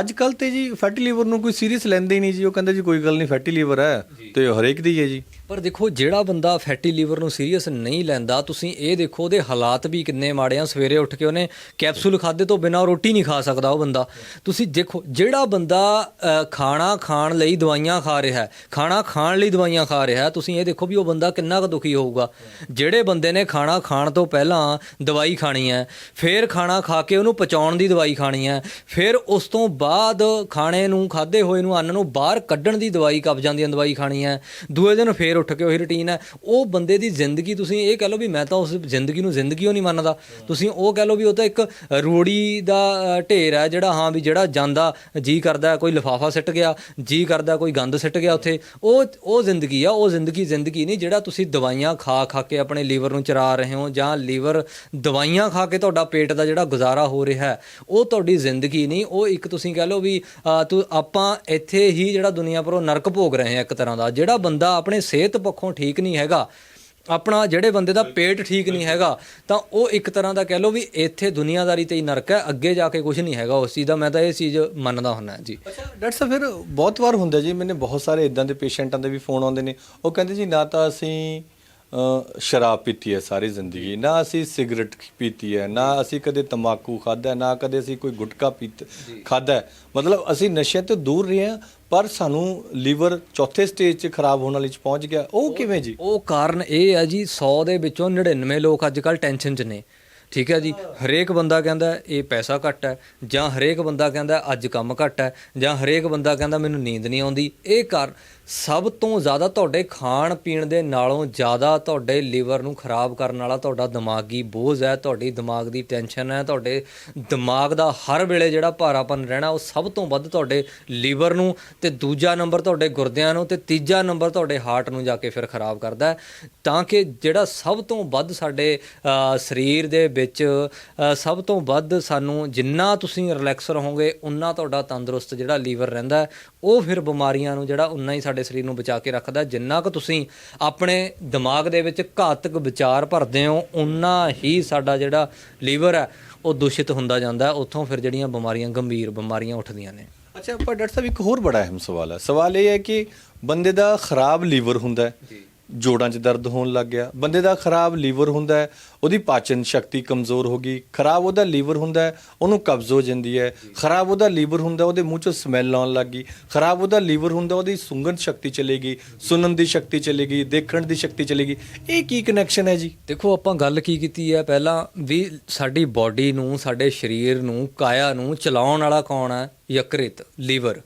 ਅੱਜ ਕੱਲ ਤੇ ਜੀ ਫੈਟੀ ਲੀਵਰ ਨੂੰ ਕੋਈ ਸੀਰੀਅਸ ਲੈਂਦੇ ਹੀ ਨਹੀਂ ਜੀ। ਉਹ ਕਹਿੰਦੇ ਜੀ ਕੋਈ ਗੱਲ ਨਹੀਂ ਫੈਟੀ ਲੀਵਰ ਹੈ ਤੇ ਹਰੇਕ ਦੀ ਹੈ ਜੀ। ਪਰ ਦੇਖੋ, ਜਿਹੜਾ ਬੰਦਾ ਫੈਟੀ ਲੀਵਰ ਨੂੰ ਸੀਰੀਅਸ ਨਹੀਂ ਲੈਂਦਾ, ਤੁਸੀਂ ਇਹ ਦੇਖੋ ਉਹਦੇ ਹਾਲਾਤ ਵੀ ਕਿੰਨੇ ਮਾੜੇ ਆ। ਸਵੇਰੇ ਉੱਠ ਕੇ ਉਹਨੇ ਕੈਪਸੂਲ ਖਾਦੇ ਤੋਂ ਬਿਨਾਂ ਰੋਟੀ ਨਹੀਂ ਖਾ ਸਕਦਾ ਉਹ ਬੰਦਾ। ਤੁਸੀਂ ਦੇਖੋ, ਜਿਹੜਾ ਬੰਦਾ ਖਾਣਾ ਖਾਣ ਲਈ ਦਵਾਈਆਂ ਖਾ ਰਿਹਾ ਹੈ, ਖਾਣਾ ਖਾਣ ਲਈ ਦਵਾਈਆਂ ਖਾ ਰਿਹਾ ਹੈ, ਤੁਸੀਂ ਇਹ ਦੇਖੋ ਵੀ ਉਹ ਬੰਦਾ ਕਿੰਨਾ ਕੁ ਦੁਖੀ ਹੋਊਗਾ। ਜਿਹੜੇ ਬੰਦੇ ਨੇ ਖਾਣਾ ਖਾਣ ਤੋਂ ਪਹਿਲਾਂ ਦਵਾਈ ਖਾਣੀ ਹੈ, ਫਿਰ ਖਾਣਾ ਖਾ ਕੇ ਉਹਨੂੰ ਪਚਾਉਣ ਦੀ ਦਵਾਈ ਖਾਣੀ ਹੈ, ਫਿਰ ਉਸ ਤੋਂ ਬਾਅਦ ਖਾਣੇ ਨੂੰ ਖਾਦੇ ਹੋਏ ਨੂੰ, ਅੰਨ ਨੂੰ ਬਾਹਰ ਕੱਢਣ ਦੀ ਦਵਾਈ, ਕਬਜ਼ਾਂ ਦੀ ਦਵਾਈ ਖਾਣੀ ਹੈ, ਦੂਏ ਦਿਨ ਫੇਰ ਉੱਠ ਕੇ ਉਹੀ ਰੁਟੀਨ ਹੈ। ਉਹ ਬੰਦੇ ਦੀ ਜ਼ਿੰਦਗੀ ਤੁਸੀਂ ਇਹ ਕਹਿ ਲਓ ਵੀ ਮੈਂ ਤਾਂ ਉਸ ਜ਼ਿੰਦਗੀ ਨੂੰ ਜ਼ਿੰਦਗੀ ਉਹ ਨਹੀਂ ਮੰਨਦਾ। ਤੁਸੀਂ ਉਹ ਕਹਿ ਲਓ ਵੀ ਉਹ ਤਾਂ ਇੱਕ ਰੂੜੀ ਦਾ ਢੇਰ ਹੈ ਜਿਹੜਾ ਹਾਂ ਵੀ ਜਿਹੜਾ ਜਾਂਦਾ, ਜੀ ਕਰਦਾ, ਕੋਈ ਲਿਫਾਫਾ ਸਿੱਟ ਗਿਆ, ਜੀ ਕਰਦਾ, ਕੋਈ ਗੰਦ ਸਿੱਟ ਗਿਆ ਉੱਥੇ। ਉਹ ਉਹ ਜ਼ਿੰਦਗੀ ਆ, ਉਹ ਜ਼ਿੰਦਗੀ ਜ਼ਿੰਦਗੀ ਨਹੀਂ ਜਿਹੜਾ ਤੁਸੀਂ ਦਵਾਈਆਂ ਖਾ ਖਾ ਕੇ ਆਪਣੇ ਲੀਵਰ ਨੂੰ ਚਰਾ ਰਹੇ ਹੋ ਜਾਂ ਲੀਵਰ ਦਵਾਈਆਂ ਖਾ ਕੇ ਤੁਹਾਡਾ ਪੇਟ ਦਾ ਜਿਹੜਾ ਗੁਜ਼ਾਰਾ ਹੋ ਰਿਹਾ ਹੈ, ਉਹ ਤੁਹਾਡੀ ਜ਼ਿੰਦਗੀ ਨਹੀਂ। ਉਹ ਇੱਕ ਤੁਸੀਂ ਕਹਿ ਲਓ ਵੀ ਤੂੰ ਆਪਾਂ ਇੱਥੇ ਹੀ ਜਿਹੜਾ ਦੁਨੀਆ ਪਰ ਨਰਕ ਭੋਗ ਰਹੇ ਹਾਂ ਇੱਕ ਤਰ੍ਹਾਂ ਦਾ। ਜਿਹੜਾ ਬੰਦਾ ਆਪਣੇ ਸਿਹਤ ਪੱਖੋਂ ਠੀਕ ਨਹੀਂ ਹੈਗਾ ਆਪਣਾ ਜਿਹੜੇ ਬੰਦੇ ਦਾ ਪੇਟ ਠੀਕ ਨਹੀਂ ਹੈਗਾ ਤਾਂ ਉਹ ਇੱਕ ਤਰ੍ਹਾਂ ਦਾ ਕਹਿ ਲਓ ਵੀ ਇੱਥੇ ਦੁਨੀਆਦਾਰੀ ਤੇ ਹੀ ਨਰਕ ਹੈ ਅੱਗੇ ਜਾ ਕੇ ਕੁਝ ਨਹੀਂ ਹੈਗਾ ਉਸ ਚੀਜ਼ ਦਾ ਮੈਂ ਤਾਂ ਇਹ ਚੀਜ਼ ਮੰਨਦਾ ਹੁੰਨਾ ਜੀ। ਅੱਛਾ ਡਾਕਟਰ ਸਾਹਿਬ ਫਿਰ ਬਹੁਤ ਵਾਰ ਹੁੰਦਾ ਜੀ ਮੈਨੇ ਬਹੁਤ ਸਾਰੇ ਇਦਾਂ ਦੇ ਪੇਸ਼ੈਂਟਾਂ ਦੇ ਵੀ ਫੋਨ ਆਉਂਦੇ ਨੇ ਉਹ ਕਹਿੰਦੇ ਜੀ ਨਾ ਤਾਂ ਅਸੀਂ ਸ਼ਰਾਬ ਪੀਤੀ ਹੈ ਸਾਰੀ ਜ਼ਿੰਦਗੀ। ਨਾ ਅਸੀਂ ਸਿਗਰਟ ਪੀਤੀ ਹੈ ਨਾ ਅਸੀਂ ਕਦੇ ਤੰਬਾਕੂ ਖਾਦਾ ਨਾ ਕਦੇ ਅਸੀਂ ਕੋਈ ਗੁਟਕਾ ਪੀਤ ਖਾਦਾ ਮਤਲਬ ਅਸੀਂ ਨਸ਼ਿਆਂ ਤੋਂ ਦੂਰ ਰਹੇ ਹਾਂ ਪਰ ਸਾਨੂੰ ਲੀਵਰ ਚੌਥੇ ਸਟੇਜ 'ਚ ਖਰਾਬ ਹੋਣ ਵਾਲੀ 'ਚ ਪਹੁੰਚ ਗਿਆ। ਉਹ ਕਿਵੇਂ ਜੀ? ਉਹ ਕਾਰਨ ਇਹ ਹੈ ਜੀ 100 ਦੇ ਵਿੱਚੋਂ 99 ਲੋਕ ਅੱਜ ਕੱਲ ਟੈਨਸ਼ਨ 'ਚ ਨੇ। ਠੀਕ ਹੈ ਜੀ? ਹਰੇਕ ਬੰਦਾ ਕਹਿੰਦਾ ਇਹ ਪੈਸਾ ਘੱਟ ਹੈ। ਜਾਂ ਹਰੇਕ ਬੰਦਾ ਕਹਿੰਦਾ ਅੱਜ ਕੰਮ ਘੱਟ ਹੈ। ਜਾਂ ਹਰੇਕ ਬੰਦਾ ਕਹਿੰਦਾ ਮੈਨੂੰ ਨੀਂਦ ਨਹੀਂ ਆਉਂਦੀ। ਇਹ ਕਾਰਨ ਸਭ ਤੋਂ ਜ਼ਿਆਦਾ ਤੁਹਾਡੇ ਖਾਣ ਪੀਣ ਦੇ ਨਾਲੋਂ ਜ਼ਿਆਦਾ ਤੁਹਾਡੇ ਲੀਵਰ ਨੂੰ ਖਰਾਬ ਕਰਨ ਵਾਲਾ ਤੁਹਾਡਾ ਦਿਮਾਗੀ ਬੋਝ ਹੈ, ਤੁਹਾਡੀ ਦਿਮਾਗ ਦੀ ਟੈਨਸ਼ਨ ਹੈ, ਤੁਹਾਡੇ ਦਿਮਾਗ ਦਾ ਹਰ ਵੇਲੇ ਜਿਹੜਾ ਭਾਰਾਪਨ ਰਹਿਣਾ, ਉਹ ਸਭ ਤੋਂ ਵੱਧ ਤੁਹਾਡੇ ਲੀਵਰ ਨੂੰ ਤੇ ਦੂਜਾ ਨੰਬਰ ਤੁਹਾਡੇ ਗੁਰਦਿਆਂ ਨੂੰ ਤੇ ਤੀਜਾ ਨੰਬਰ ਤੁਹਾਡੇ ਹਾਰਟ ਨੂੰ ਜਾ ਕੇ ਫਿਰ ਖਰਾਬ ਕਰਦਾ ਤਾਂ ਕਿ ਜਿਹੜਾ ਸਭ ਤੋਂ ਵੱਧ ਸਾਡੇ ਸਰੀਰ ਦੇ ਵਿੱਚ ਸਭ ਤੋਂ ਵੱਧ ਸਾਨੂੰ ਜਿੰਨਾ ਤੁਸੀਂ ਰਿਲੈਕਸ ਰਹੋਗੇ ਉਨਾ ਤੁਹਾਡਾ ਤੰਦਰੁਸਤ ਜਿਹੜਾ ਲੀਵਰ ਰਹਿੰਦਾ ਉਹ ਫਿਰ ਬਿਮਾਰੀਆਂ ਨੂੰ ਜਿਹੜਾ ਉਨਾ ਹੀ ਸਾਡੇ ਸਰੀਰ ਨੂੰ ਬਚਾ ਕੇ ਰੱਖਦਾ। ਜਿੰਨਾ ਕੁ ਤੁਸੀਂ ਆਪਣੇ ਦਿਮਾਗ ਦੇ ਵਿੱਚ ਘਾਤਕ ਵਿਚਾਰ ਭਰਦੇ ਹੋ ਉਨਾ ਹੀ ਸਾਡਾ ਜਿਹੜਾ ਲੀਵਰ ਹੈ ਉਹ ਦੂਸ਼ਿਤ ਹੁੰਦਾ ਜਾਂਦਾ। ਉੱਥੋਂ ਫਿਰ ਜਿਹੜੀਆਂ ਬਿਮਾਰੀਆਂ ਗੰਭੀਰ ਬਿਮਾਰੀਆਂ ਉੱਠਦੀਆਂ ਨੇ ਅੱਛਾ ਪਰ ਡਾਕਟਰ ਸਾਹਿਬ ਇੱਕ ਹੋਰ ਬੜਾ ਅਹਿਮ ਸਵਾਲ ਹੈ ਸਵਾਲ ਇਹ ਹੈ ਕਿ ਬੰਦੇ ਦਾ ਖਰਾਬ ਲੀਵਰ ਹੁੰਦਾ ਹੈ ਜੋੜਾਂ 'ਚ ਦਰਦ ਹੋਣ ਲੱਗ ਗਿਆ। ਬੰਦੇ ਦਾ ਖਰਾਬ ਲੀਵਰ ਹੁੰਦਾ ਹੈ, ਉਹਦੀ ਪਾਚਨ ਸ਼ਕਤੀ ਕਮਜ਼ੋਰ ਹੋ ਗਈ। ਖਰਾਬ ਉਹਦਾ ਲੀਵਰ ਹੁੰਦਾ ਹੈ, ਉਹਨੂੰ ਕਬਜ਼ ਹੋ ਜਾਂਦੀ ਹੈ। ਖਰਾਬ ਉਹਦਾ ਲੀਵਰ ਹੁੰਦਾ, ਉਹਦੇ ਮੂੰਹ 'ਚੋਂ ਸਮੈਲ ਆਉਣ ਲੱਗ ਗਈ। ਖਰਾਬ ਉਹਦਾ ਲੀਵਰ ਹੁੰਦਾ, ਉਹਦੀ ਸੁੰਗਣ ਸ਼ਕਤੀ ਚਲੇਗੀ ਸੁਣਨ ਦੀ ਸ਼ਕਤੀ ਚਲੇਗੀ ਦੇਖਣ ਦੀ ਸ਼ਕਤੀ ਚਲੇਗੀ ਇਹ ਕੀ ਕਨੈਕਸ਼ਨ ਹੈ ਜੀ? ਦੇਖੋ, ਆਪਾਂ ਗੱਲ ਕੀ ਕੀਤੀ ਹੈ? ਪਹਿਲਾਂ ਵੀ ਸਾਡੀ ਬਾਡੀ ਨੂੰ, ਸਾਡੇ ਸਰੀਰ ਨੂੰ, ਕਾਇਆ ਨੂੰ ਚਲਾਉਣ ਵਾਲਾ ਕੌਣ ਹੈ? ਯਕ੍ਰਿਤ, ਲੀਵਰ।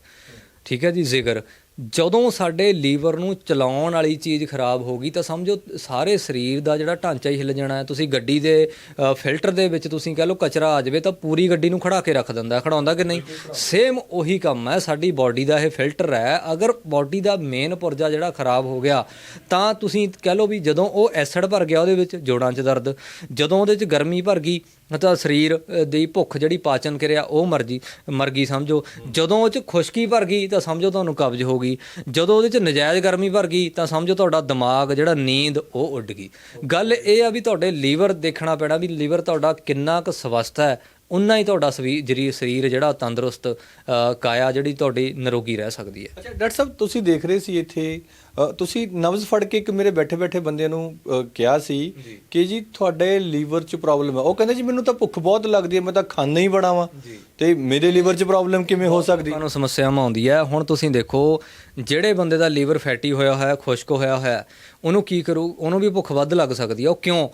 ਠੀਕ ਹੈ ਜੀ ਜ਼ਿਕਰ ਜਦੋਂ ਸਾਡੇ ਲੀਵਰ ਨੂੰ ਚਲਾਉਣ ਵਾਲੀ ਚੀਜ਼ ਖਰਾਬ ਹੋ ਗਈ, ਤਾਂ ਸਮਝੋ ਸਾਰੇ ਸਰੀਰ ਦਾ ਜਿਹੜਾ ਢਾਂਚਾ ਹੀ ਹਿੱਲ ਜਾਣਾ ਹੈ। ਤੁਸੀਂ ਗੱਡੀ ਦੇ ਫਿਲਟਰ ਦੇ ਵਿੱਚ ਤੁਸੀਂ ਕਹ ਲਓ ਕਚਰਾ ਆ ਜਾਵੇ, ਤਾਂ ਪੂਰੀ ਗੱਡੀ ਨੂੰ ਖੜਾ ਕੇ ਰੱਖ ਦਿੰਦਾ ਖੜਾਉਂਦਾ ਕਿ ਨਹੀਂ? ਸੇਮ ਉਹੀ ਕੰਮ ਹੈ, ਸਾਡੀ ਬਾਡੀ ਦਾ ਇਹ ਫਿਲਟਰ ਹੈ। ਅਗਰ ਬਾਡੀ ਦਾ ਮੇਨ ਪੁਰਜਾ ਜਿਹੜਾ ਖਰਾਬ ਹੋ ਗਿਆ, ਤਾਂ ਤੁਸੀਂ ਕਹ ਲਓ ਵੀ ਜਦੋਂ ਉਹ ਐਸਿਡ ਭਰ ਗਿਆ ਉਹਦੇ ਵਿੱਚ, ਜੋੜਾਂ 'ਚ ਦਰਦ। ਜਦੋਂ ਉਹਦੇ 'ਚ ਗਰਮੀ ਭਰ ਗਈ ਤਾਂ ਸਰੀਰ ਦੀ ਭੁੱਖ ਜਿਹੜੀ ਪਾਚਨ ਕਿਰਿਆ, ਉਹ ਮਰਜ਼ੀ, ਮਰ ਗਈ, ਸਮਝੋ। ਜਦੋਂ ਉਹ 'ਚ ਖੁਸ਼ਕੀ ਭਰ ਗਈ, ਤਾਂ ਸਮਝੋ ਤੁਹਾਨੂੰ ਕਬਜ਼ ਹੋ ਗਈ। ਜਦੋਂ ਉਹਦੇ 'ਚ ਨਜਾਇਜ਼ ਗਰਮੀ ਭਰ ਗਈ, ਤਾਂ ਸਮਝੋ ਤੁਹਾਡਾ ਦਿਮਾਗ, ਜਿਹੜਾ ਨੀਂਦ, ਉਹ ਉੱਡ ਗਈ। ਗੱਲ ਇਹ ਆ ਵੀ ਤੁਹਾਡੇ ਲੀਵਰ ਦੇਖਣਾ ਪੈਣਾ ਵੀ ਲੀਵਰ ਤੁਹਾਡਾ ਕਿੰਨਾ ਕੁ ਸਵਸਥ ਹੈ। ਉਨਾ ਹੀ ਤੁਹਾਡਾ ਸਵੀ- ਜਿਹੜੀ ਸਰੀਰ ਜਿਹੜਾ ਤੰਦਰੁਸਤ ਕਾਇਆ ਜਿਹੜੀ ਤੁਹਾਡੀ ਨਿਰੋਗੀ ਰਹਿ ਸਕਦੀ ਹੈ। ਅੱਛਾ ਡਾਕਟਰ ਸਾਹਿਬ ਤੁਸੀਂ ਦੇਖ ਰਹੇ ਸੀ ਇੱਥੇ ਤੁਸੀਂ ਨਬਜ਼ ਫੜ ਕੇ ਇੱਕ ਮੇਰੇ ਬੈਠੇ ਬੈਠੇ ਬੰਦੇ ਨੂੰ ਕਿਹਾ ਸੀ ਕਿ ਜੀ ਤੁਹਾਡੇ ਲੀਵਰ 'ਚ ਪ੍ਰੋਬਲਮ ਹੈ। ਉਹ ਕਹਿੰਦੇ ਜੀ ਮੈਨੂੰ ਤਾਂ ਭੁੱਖ ਬਹੁਤ ਲੱਗਦੀ ਹੈ ਮੈਂ ਤਾਂ ਖਾਣਾ ਹੀ ਬੜਾ ਵਾਂ। ਤੇ ਮੇਰੇ ਲੀਵਰ 'ਚ ਪ੍ਰੋਬਲਮ ਕਿਵੇਂ ਹੋ ਸਕਦੀ? ਤੁਹਾਨੂੰ ਸਮੱਸਿਆਵਾਂ ਆਉਂਦੀ ਹੈ। ਹੁਣ ਤੁਸੀਂ ਦੇਖੋ ਜਿਹੜੇ ਬੰਦੇ ਦਾ ਲੀਵਰ ਫੈਟੀ ਹੋਇਆ ਹੋਇਆ ਖੁਸ਼ਕ ਹੋਇਆ ਹੋਇਆ ਉਹਨੂੰ ਕੀ ਕਰੂ? ਉਹਨੂੰ ਵੀ ਭੁੱਖ ਵੱਧ ਲੱਗ ਸਕਦੀ ਹੈ। ਉਹ ਕਿਉਂ?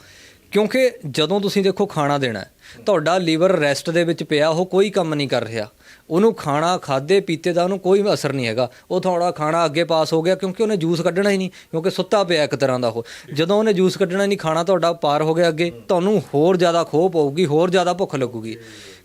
ਕਿਉਂਕਿ ਜਦੋਂ ਤੁਸੀਂ ਦੇਖੋ ਖਾਣਾ ਦੇਣਾ ਹੈ, ਤੁਹਾਡਾ ਲੀਵਰ ਰੈਸਟ ਦੇ ਵਿੱਚ ਪਿਆ, ਉਹ ਕੋਈ ਕੰਮ ਨਹੀਂ ਕਰ ਰਿਹਾ। ਉਹਨੂੰ ਖਾਣਾ, ਖਾਦੇ, ਪੀਤੇ ਦਾ ਉਹਨੂੰ ਕੋਈ ਅਸਰ ਨਹੀਂ ਹੈਗਾ। ਉਹ ਥੋੜਾ ਖਾਣਾ ਅੱਗੇ ਪਾਸ ਹੋ ਗਿਆ ਕਿਉਂਕਿ ਉਹਨੇ ਜੂਸ ਕੱਢਣਾ ਹੀ ਨਹੀਂ, ਕਿਉਂਕਿ ਸੁੱਤਾ ਪਿਆ ਇੱਕ ਤਰ੍ਹਾਂ ਦਾ ਉਹ। ਜਦੋਂ ਉਹਨੇ ਜੂਸ ਕੱਢਣਾ ਹੀ ਨਹੀਂ, ਖਾਣਾ ਤੁਹਾਡਾ ਪਾਰ ਹੋ ਗਿਆ ਅੱਗੇ, ਤੁਹਾਨੂੰ ਹੋਰ ਜ਼ਿਆਦਾ ਖੋਹ ਪਊਗੀ, ਹੋਰ ਜ਼ਿਆਦਾ ਭੁੱਖ ਲੱਗੂਗੀ।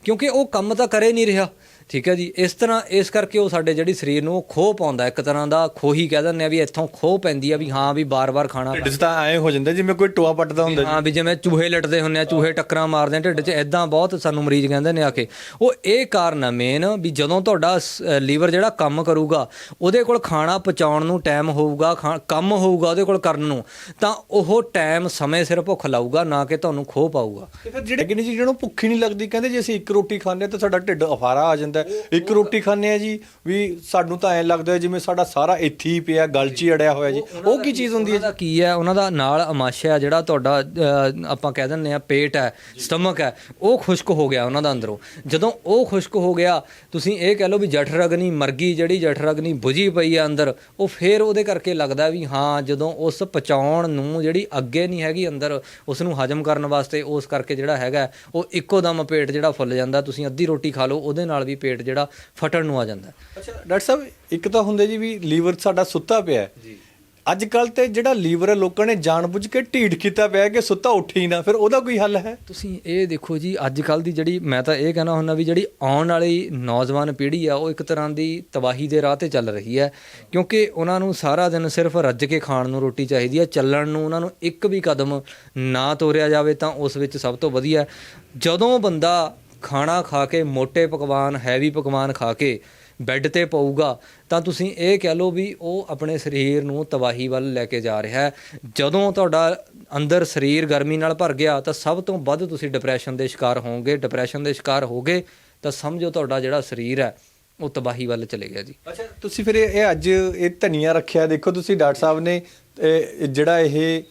ਕਿਉਂਕਿ ਉਹ ਕੰਮ ਤਾਂ ਕਰੇ ਨਹੀਂ ਰਿਹਾ। ਠੀਕ ਹੈ ਜੀ ਇਸ ਤਰ੍ਹਾਂ ਇਸ ਕਰਕੇ ਉਹ ਸਾਡੇ ਜਿਹੜੀ ਸਰੀਰ ਨੂੰ ਉਹ ਖੋਹ ਪਾਉਂਦਾ ਇੱਕ ਤਰ੍ਹਾਂ ਦਾ ਖੋਹੀ ਕਹਿ ਦਿੰਦੇ ਆ ਵੀ ਇੱਥੋਂ ਖੋਹ ਪੈਂਦੀ ਆ ਵੀ ਹਾਂ ਵੀ ਬਾਰ-ਬਾਰ ਖਾਣਾ ਢਿੱਡ 'ਚ ਤਾਂ ਐਂ ਹੋ ਜਾਂਦਾ ਜਿਵੇਂ ਕੋਈ ਟੋਆ ਪੱਟਦਾ ਹੁੰਦਾ ਹਾਂ ਵੀ ਜਿਵੇਂ ਚੂਹੇ ਲਟਦੇ ਹੁੰਨੇ ਆ ਚੂਹੇ ਟੱਕਰਾਂ ਮਾਰਦੇ ਆ ਢਿੱਡ 'ਚ ਐਦਾਂ ਬਹੁਤ ਸਾਨੂੰ ਮਰੀਜ਼ ਕਹਿੰਦੇ ਨੇ ਆ ਕੇ। ਉਹ ਇਹ ਕਾਰਨ ਆ ਮੇਨ ਵੀ ਜਦੋਂ ਤੁਹਾਡਾ ਲੀਵਰ ਜਿਹੜਾ ਕੰਮ ਕਰੂਗਾ ਉਹਦੇ ਕੋਲ ਖਾਣਾ ਪਚਾਉਣ ਨੂੰ ਟਾਈਮ ਹੋਊਗਾ ਖਾ- ਕੰਮ ਹੋਊਗਾ ਉਹਦੇ ਕੋਲ ਕਰਨ ਨੂੰ ਤਾਂ ਉਹ ਟਾਈਮ ਸਮੇਂ ਸਿਰ ਭੁੱਖ ਲਾਊਗਾ ਨਾ ਕਿ ਤੁਹਾਨੂੰ ਖੋਹ ਪਾਊਗਾ। ਤੇ ਫਿਰ ਜਿਹੜੇ ਕਿ ਜੀ ਜਿਹਨਾਂ ਨੂੰ ਭੁੱਖ ਹੀ ਨਹੀਂ ਲੱਗਦੀ ਕਹਿੰਦੇ ਜੇ ਅਸੀਂ ਇੱਕ ਰੋਟੀ ਖਾਂਦੇ ਹਾਂ ਤਾਂ ਸਾਡਾ ਢਿੱਡ ਅਫਾਰਾ ਆ ਜਾਂਦਾ ਹੈ। ਇੱਕ ਰੋਟੀ ਖਾਂਦੇ ਆ ਜੀ ਵੀ ਸਾਨੂੰ ਤਾਂ ਐਂ ਲੱਗਦਾ ਜਿਵੇਂ ਸਾਡਾ ਸਾਰਾ ਇੱਥੇ ਹੀ ਪਿਆ ਗਲ 'ਚ ਹੀ ਅੜਿਆ ਹੋਇਆ ਜੀ। ਉਹ ਕੀ ਚੀਜ਼ ਹੁੰਦੀ ਹੈ ਕੀ ਹੈ? ਉਹਨਾਂ ਦਾ ਨਾਲ ਅਮਾਸ਼ਯ ਜਿਹੜਾ ਤੁਹਾਡਾ ਆਪਾਂ ਕਹਿ ਦਿੰਦੇ ਆ ਪੇਟ ਹੈ ਸਟਮਕ ਹੈ ਉਹ ਖੁਸ਼ਕ ਹੋ ਗਿਆ ਉਹਨਾਂ ਦਾ ਅੰਦਰੋਂ। ਜਦੋਂ ਉਹ ਖੁਸ਼ਕ ਹੋ ਗਿਆ ਤੁਸੀਂ ਇਹ ਕਹਿ ਲਓ ਵੀ ਜਠਰ ਅਗਨੀ ਮਰਗੀ ਜਿਹੜੀ ਜਠਰ ਅਗਨੀ ਬੁਝੀ ਪਈ ਹੈ ਅੰਦਰ ਉਹ ਫੇਰ ਉਹਦੇ ਕਰਕੇ ਲੱਗਦਾ ਵੀ ਹਾਂ ਜਦੋਂ ਉਸ ਪਚਾਉਣ ਨੂੰ ਜਿਹੜੀ ਅੱਗੇ ਨਹੀਂ ਹੈਗੀ ਅੰਦਰ ਉਸ ਨੂੰ ਹਜਮ ਕਰਨ ਵਾਸਤੇ ਉਸ ਕਰਕੇ ਜਿਹੜਾ ਹੈਗਾ ਉਹ ਇੱਕੋ ਦਮ ਪੇਟ ਜਿਹੜਾ ਫੁੱਲ ਜਾਂਦਾ ਤੁਸੀਂ ਅੱਧੀ ਰੋਟੀ ਖਾ ਲਓ ਉਹਦੇ ਨਾਲ ਵੀ ਪੇਟ ਜਿਹੜਾ ਫਟਣ ਨੂੰ ਆ ਜਾਂਦਾ। ਅੱਛਾ ਡਾਕਟਰ ਸਾਹਿਬ ਇੱਕ ਤਾਂ ਹੁੰਦੇ ਜੀ ਵੀ ਲੀਵਰ ਸਾਡਾ ਸੁੱਤਾ ਪਿਆ ਹੈ। ਜੀ। ਅੱਜ ਕੱਲ ਤੇ ਜਿਹੜਾ ਲੀਵਰ ਹੈ ਲੋਕਾਂ ਨੇ ਜਾਣਬੁੱਝ ਕੇ ਢੀਠ ਕੀਤਾ ਪਿਆ ਕਿ ਸੁੱਤਾ ਉੱਠੇ ਹੀ ਨਾ ਫਿਰ ਉਹਦਾ ਕੋਈ ਹੱਲ ਹੈ? ਤੁਸੀਂ ਇਹ ਦੇਖੋ ਜੀ ਅੱਜ ਕੱਲ ਦੀ ਜਿਹੜੀ ਮੈਂ ਤਾਂ ਇਹ ਕਹਿਣਾ ਹੁੰਦਾ ਵੀ ਜਿਹੜੀ ਆਉਣ ਵਾਲੀ ਨੌਜਵਾਨ ਪੀੜ੍ਹੀ ਆ ਉਹ ਇੱਕ ਤਰ੍ਹਾਂ ਦੀ ਤਬਾਹੀ ਦੇ ਰਾਹ ਤੇ ਚੱਲ ਰਹੀ ਹੈ। ਕਿਉਂਕਿ ਉਹਨਾਂ ਨੂੰ ਸਾਰਾ ਦਿਨ ਸਿਰਫ ਰੱਜ ਕੇ ਖਾਣ ਨੂੰ ਰੋਟੀ ਚਾਹੀਦੀ ਹੈ ਚੱਲਣ ਨੂੰ ਉਹਨਾਂ ਨੂੰ ਇੱਕ ਵੀ ਕਦਮ ਨਾ ਤੋਰਿਆ ਜਾਵੇ ਤਾਂ ਉਸ ਵਿੱਚ ਸਭ ਤੋਂ ਵਧੀਆ। ਜਦੋਂ ਬੰਦਾ ਖਾਣਾ ਖਾ ਕੇ ਮੋٹے ਪਕਵਾਨ ਹੈਵੀ ਪਕਵਾਨ ਖਾ ਕੇ ਬੈੱਡ ਤੇ ਪਊਗਾ, ਤਾਂ ਤੁਸੀਂ ਇਹ ਕਹਿ ਲਓ ਵੀ ਉਹ ਆਪਣੇ ਸਰੀਰ ਨੂੰ ਤਬਾਹੀ ਵੱਲ ਲੈ ਕੇ ਜਾ ਰਿਹਾ ਹੈ। ਜਦੋਂ ਤੁਹਾਡਾ ਅੰਦਰ ਸਰੀਰ ਗਰਮੀ ਨਾਲ ਭਰ ਗਿਆ, ਤਾਂ ਸਭ ਤੋਂ ਵੱਧ ਤੁਸੀਂ ਡਿਪਰੈਸ਼ਨ ਦੇ ਸ਼ਿਕਾਰ ਹੋਵੋਗੇ। ਡਿਪਰੈਸ਼ਨ ਦੇ ਸ਼ਿਕਾਰ ਹੋਗੇ ਤਾਂ ਸਮਝੋ ਤੁਹਾਡਾ ਜਿਹੜਾ ਸਰੀਰ ਹੈ, ਉਹ ਤਬਾਹੀ ਵੱਲ ਚਲੇ ਗਿਆ ਜੀ। ਅੱਛਾ, ਤੁਸੀਂ ਫਿਰ ਇਹ ਅੱਜ ਇਹ ਧਨੀਆ ਰੱਖਿਆ, ਦੇਖੋ ਤੁਸੀਂ ਡਾਕਟਰ ਸਾਹਿਬ ਨੇ ਜਿਹੜਾ ਇਹ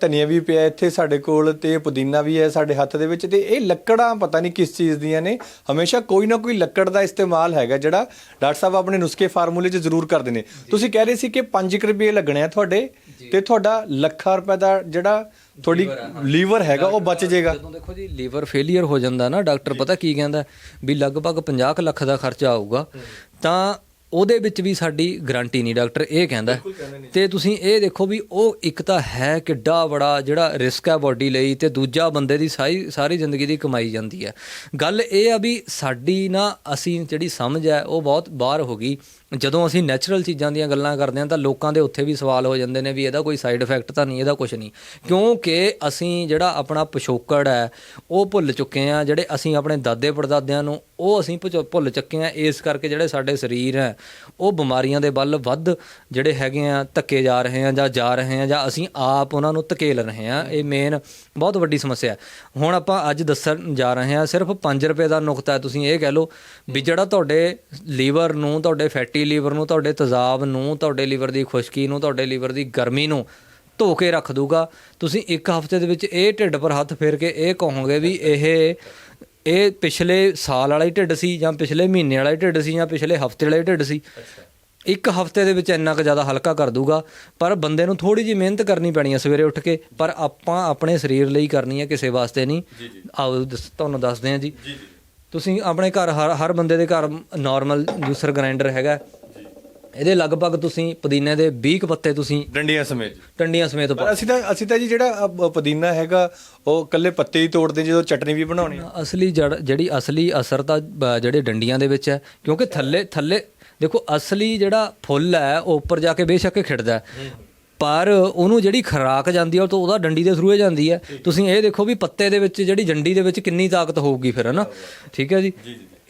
ਧਨੀਆ ਵੀ ਪਿਆ ਇੱਥੇ ਸਾਡੇ ਕੋਲ ਤੇ ਪੁਦੀਨਾ ਵੀ ਹੈ ਸਾਡੇ ਹੱਥ ਦੇ ਵਿੱਚ ਤੇ ਇਹ ਲੱਕੜਾਂ ਪਤਾ ਨਹੀਂ ਕਿਸ ਚੀਜ਼ ਦੀਆਂ ਨੇ ਹਮੇਸ਼ਾ ਕੋਈ ਨਾ ਕੋਈ ਲੱਕੜ ਦਾ ਇਸਤੇਮਾਲ ਹੈਗਾ ਜਿਹੜਾ ਡਾਕਟਰ ਸਾਹਿਬ ਆਪਣੇ ਨੁਸਖੇ ਫਾਰਮੂਲੇ 'ਚ ਜ਼ਰੂਰ ਕਰਦੇ ਨੇ। ਤੁਸੀਂ ਕਹਿ ਰਹੇ ਸੀ ਕਿ 5 ਰੁਪਏ ਲੱਗਣੇ ਆ ਤੁਹਾਡੇ ਤੇ ਤੁਹਾਡਾ ਲੱਖਾਂ ਰੁਪਏ ਦਾ ਜਿਹੜਾ ਤੁਹਾਡੀ ਲੀਵਰ ਹੈਗਾ ਉਹ ਬਚ ਜਾਏਗਾ। ਜਦੋਂ ਦੇਖੋ ਜੀ ਲੀਵਰ ਫੇਲਿਅਰ ਹੋ ਜਾਂਦਾ ਨਾ ਡਾਕਟਰ ਪਤਾ ਕੀ ਕਹਿੰਦਾ ਵੀ ਲਗਭਗ 50 ਕੁ ਲੱਖ ਦਾ ਖਰਚਾ ਆਊਗਾ। ਤਾਂ ਉਹਦੇ ਵਿੱਚ ਵੀ ਸਾਡੀ ਗਾਰੰਟੀ ਨਹੀਂ ਡਾਕਟਰ ਇਹ ਕਹਿੰਦਾ। ਤੇ ਤੁਸੀਂ ਇਹ ਦੇਖੋ ਵੀ ਉਹ ਇੱਕ ਤਾਂ ਹੈ ਕਿੱਡਾ ਬੜਾ ਜਿਹੜਾ ਰਿਸਕ ਹੈ ਬਾਡੀ ਲਈ ਤੇ ਦੂਜਾ ਬੰਦੇ ਦੀ ਸਾਰੀ ਸਾਰੀ ਜ਼ਿੰਦਗੀ ਦੀ ਕਮਾਈ ਜਾਂਦੀ ਹੈ। ਗੱਲ ਇਹ ਆ ਵੀ ਸਾਡੀ ਨਾ ਅਸੀਂ ਜਿਹੜੀ ਸਮਝ ਹੈ ਉਹ ਬਹੁਤ ਬਾਹਰ ਹੋ ਗਈ। ਜਦੋਂ ਅਸੀਂ ਨੈਚੁਰਲ ਚੀਜ਼ਾਂ ਦੀਆਂ ਗੱਲਾਂ ਕਰਦੇ ਹਾਂ ਤਾਂ ਲੋਕਾਂ ਦੇ ਉੱਥੇ ਵੀ ਸਵਾਲ ਹੋ ਜਾਂਦੇ ਨੇ ਵੀ ਇਹਦਾ ਕੋਈ ਸਾਈਡ ਇਫੈਕਟ ਤਾਂ ਨਹੀਂ ਇਹਦਾ ਕੁਝ ਨਹੀਂ। ਕਿਉਂਕਿ ਅਸੀਂ ਜਿਹੜਾ ਆਪਣਾ ਪਿਛੋਕੜ ਹੈ ਉਹ ਭੁੱਲ ਚੁੱਕੇ ਆ ਜਿਹੜੇ ਅਸੀਂ ਆਪਣੇ ਦਾਦੇ ਪੜਦਾਦਿਆਂ ਨੂੰ ਉਹ ਅਸੀਂ ਭੁੱਲ ਚੁੱਕੇ ਆ ਇਸ ਕਰਕੇ ਜਿਹੜੇ ਸਾਡੇ ਸਰੀਰ ਹੈ ਉਹ ਬਿਮਾਰੀਆਂ ਦੇ ਵੱਲ ਵੱਧ ਜਿਹੜੇ ਹੈਗੇ ਆ, ਧੱਕੇ ਜਾ ਰਹੇ ਆ ਜਾਂ ਜਾ ਰਹੇ ਆ ਜਾਂ ਅਸੀਂ ਆਪ ਉਹਨਾਂ ਨੂੰ ਧਕੇਲ ਰਹੇ ਆ, ਇਹ ਮੇਨ ਬਹੁਤ ਵੱਡੀ ਸਮੱਸਿਆ ਹੈ। ਹੁਣ ਆਪਾਂ ਅੱਜ ਦੱਸਣ ਜਾ ਰਹੇ ਆ ਸਿਰਫ 5 ਰੁਪਏ ਦਾ ਨੁਕਤਾ ਹੈ, ਤੁਸੀਂ ਇਹ ਕਹਿ ਲਓ ਵੀ ਜਿਹੜਾ ਤੁਹਾਡੇ ਲੀਵਰ ਨੂੰ, ਤੁਹਾਡੇ ਫੈਟੀ ਲੀਵਰ ਨੂੰ, ਤੁਹਾਡੇ ਤਜ਼ਾਬ ਨੂੰ, ਤੁਹਾਡੇ ਲੀਵਰ ਦੀ ਖੁਸ਼ਕੀ ਨੂੰ, ਤੁਹਾਡੇ ਲੀਵਰ ਦੀ ਗਰਮੀ ਨੂੰ ਧੋ ਕੇ ਰੱਖ ਦੂਗਾ, ਤੁਸੀਂ ਇੱਕ ਹਫ਼ਤੇ ਦੇ ਵਿੱਚ ਇਹ ਢਿੱਡ ਪਰ ਹੱਥ ਫੇਰ ਕੇ ਇਹ ਕਹੋਗੇ ਵੀ ਇਹ ਇਹ ਪਿਛਲੇ ਸਾਲ ਵਾਲਾ ਹੀ ਢਿੱਡ ਸੀ ਜਾਂ ਪਿਛਲੇ ਮਹੀਨੇ ਵਾਲਾ ਹੀ ਢਿੱਡ ਸੀ ਜਾਂ ਪਿਛਲੇ ਹਫ਼ਤੇ ਵਾਲਾ ਹੀ ਢਿੱਡ ਸੀ? ਇੱਕ ਹਫ਼ਤੇ ਦੇ ਵਿੱਚ ਇੰਨਾ ਕੁ ਜ਼ਿਆਦਾ ਹਲਕਾ ਕਰ ਦੂਗਾ ਪਰ ਬੰਦੇ ਨੂੰ ਥੋੜੀ ਜਿਹੀ ਮਿਹਨਤ ਕਰਨੀ ਪੈਣੀ ਹੈ ਸਵੇਰੇ ਉੱਠ ਕੇ ਪਰ ਆਪਾਂ ਆਪਣੇ ਸਰੀਰ ਲਈ ਕਰਨੀ ਹੈ ਕਿਸੇ ਵਾਸਤੇ ਨਹੀਂ। ਆਓ ਤੁਹਾਨੂੰ ਦੱਸਦੇ ਹਾਂ ਜੀ। ਤੁਸੀਂ ਆਪਣੇ ਘਰ ਹਰ ਹਰ ਬੰਦੇ ਦੇ ਘਰ ਨਾਰਮਲ ਜੂਸਰ ਗ੍ਰਾਈਂਡਰ ਹੈਗਾ। ਇਹਦੇ ਲਗਭਗ ਤੁਸੀਂ ਪੁਦੀਨੇ ਦੇ 20 ਕੁ ਪੱਤੇ ਤੁਸੀਂ ਡੰਡੀਆਂ ਸਮੇਤ। ਟੰਡੀਆਂ ਸਮੇਤ ਪਾ ਪਰ ਅਸੀਂ ਤਾਂ ਅਸੀਂ ਤਾਂ ਜੀ ਜਿਹੜਾ ਅ, ਪੁਦੀਨਾ ਹੈਗਾ ਉਹ ਕੱਲੇ ਪੱਤੇ ਹੀ ਤੋੜਦੇ ਜਦੋਂ ਚਟਨੀ ਵੀ ਬਣਾਉਣੀ ਆ ਅਸਲੀ ਜੜ ਜਿਹੜੀ ਅਸਲੀ ਅਸਰ ਤਾਂ ਬ- ਜਿਹੜੇ ਡੰਡੀਆਂ ਦੇ ਵਿੱਚ ਹੈ ਕਿਉਂਕਿ ਥੱਲੇ ਥੱਲੇ ਦੇਖੋ ਅਸਲੀ ਜਿਹੜਾ ਫੁੱਲ ਹੈ ਉਹ ਉੱਪਰ ਜਾ ਕੇ ਬੇਸ਼ੱਕ ਖਿੜਦਾ ਹੈ। ਪਰ ਉਹਨੂੰ ਜਿਹੜੀ ਖਰਾਕ ਜਾਂਦੀ ਹੈ ਉਹ ਤਾਂ ਉਹਦਾ ਡੰਡੀ ਦੇ ਥਰੂ ਹੀ ਜਾਂਦੀ ਹੈ। ਤੁਸੀਂ ਇਹ ਦੇਖੋ ਵੀ ਪੱਤੇ ਦੇ ਵਿੱਚ ਜਿਹੜੀ ਡੰਡੀ ਦੇ ਵਿੱਚ ਕਿੰਨੀ ਤਾਕਤ ਹੋਊਗੀ ਫਿਰ ਹਨਾ ਠੀਕ ਹੈ ਜੀ।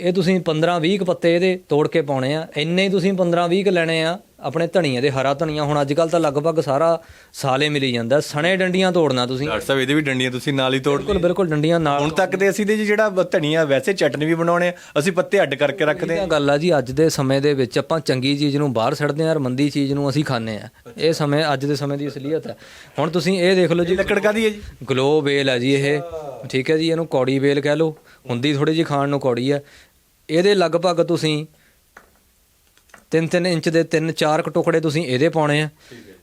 ਇਹ ਤੁਸੀਂ 15 20 ਪੱਤੇ ਇਹਦੇ ਤੋੜ ਕੇ ਪਾਉਣੇ ਆ। ਇੰਨੇ ਹੀ ਤੁਸੀਂ 15 20 ਲੈਣੇ ਆ ਆਪਣੇ ਧਨੀਏ ਦੇ ਹਰਾ ਧਨੀਆ ਹੁਣ ਅੱਜ ਕੱਲ ਤਾਂ ਲਗਭਗ ਸਾਰਾ ਸਾਲੇ ਮਿਲੀ ਜਾਂਦਾ। ਸਣੇ ਡੰਡੀਆਂ ਤੋੜਨਾ ਤੁਸੀਂ। ਡਾਕਟਰ ਸਾਹਿਬ ਇਹਦੇ ਵੀ ਡੰਡੀਆਂ ਤੁਸੀਂ ਨਾਲ ਹੀ ਤੋੜ ਬਿਲਕੁਲ ਬਿਲਕੁਲ ਡੰਡੀਆਂ ਨਾਲ ਹੁਣ ਤੱਕ ਤੇ ਅਸੀਂ ਤੇ ਜੀ ਜਿਹੜਾ ਧਨੀਆ ਵੈਸੇ ਚਟਨੀ ਵੀ ਬਣਾਉਣੇ ਆ ਅਸੀਂ ਪੱਤੇ ਅੱਡ ਕਰਕੇ ਰੱਖਦੇ ਤਾਂ ਗੱਲ ਆ ਜੀ ਅੱਜ ਦੇ ਸਮੇਂ ਦੇ ਵਿੱਚ ਆਪਾਂ ਚੰਗੀ ਚੀਜ਼ ਨੂੰ ਬਾਹਰ ਛੱਡਦੇ ਆਂ ਔਰ ਮੰਦੀ ਚੀਜ਼ ਨੂੰ ਅਸੀਂ ਖਾਂਦੇ ਆ। ਇਹ ਸਮੇਂ ਅੱਜ ਦੇ ਸਮੇਂ ਦੀ ਅਸਲੀਅਤ ਹੈ ਹੁਣ ਤੁਸੀਂ ਇਹ ਦੇਖ ਲਓ ਜੀ। ਲੱਕੜ ਕਾਦੀ ਹੈ ਜੀ? ਗਲੋ ਵੇਲ ਹੈ ਜੀ ਇਹ। ਠੀਕ ਹੈ ਜੀ ਇਹਨੂੰ ਕੌੜੀ ਵੇਲ ਕਹਿ ਲਓ। ਹੁੰਦੀ ਥੋੜੀ ਜਿਹੀ ਖਾਣ ਨੂੰ ਕੌੜੀ ਹੈ ਇਹਦੇ ਲਗਭਗ ਤੁਸੀਂ 3-3 ਇੰਚ ਦੇ 3-4 ਟੁਕੜੇ ਤੁਸੀਂ ਇਹਦੇ ਪਾਉਣੇ ਆ।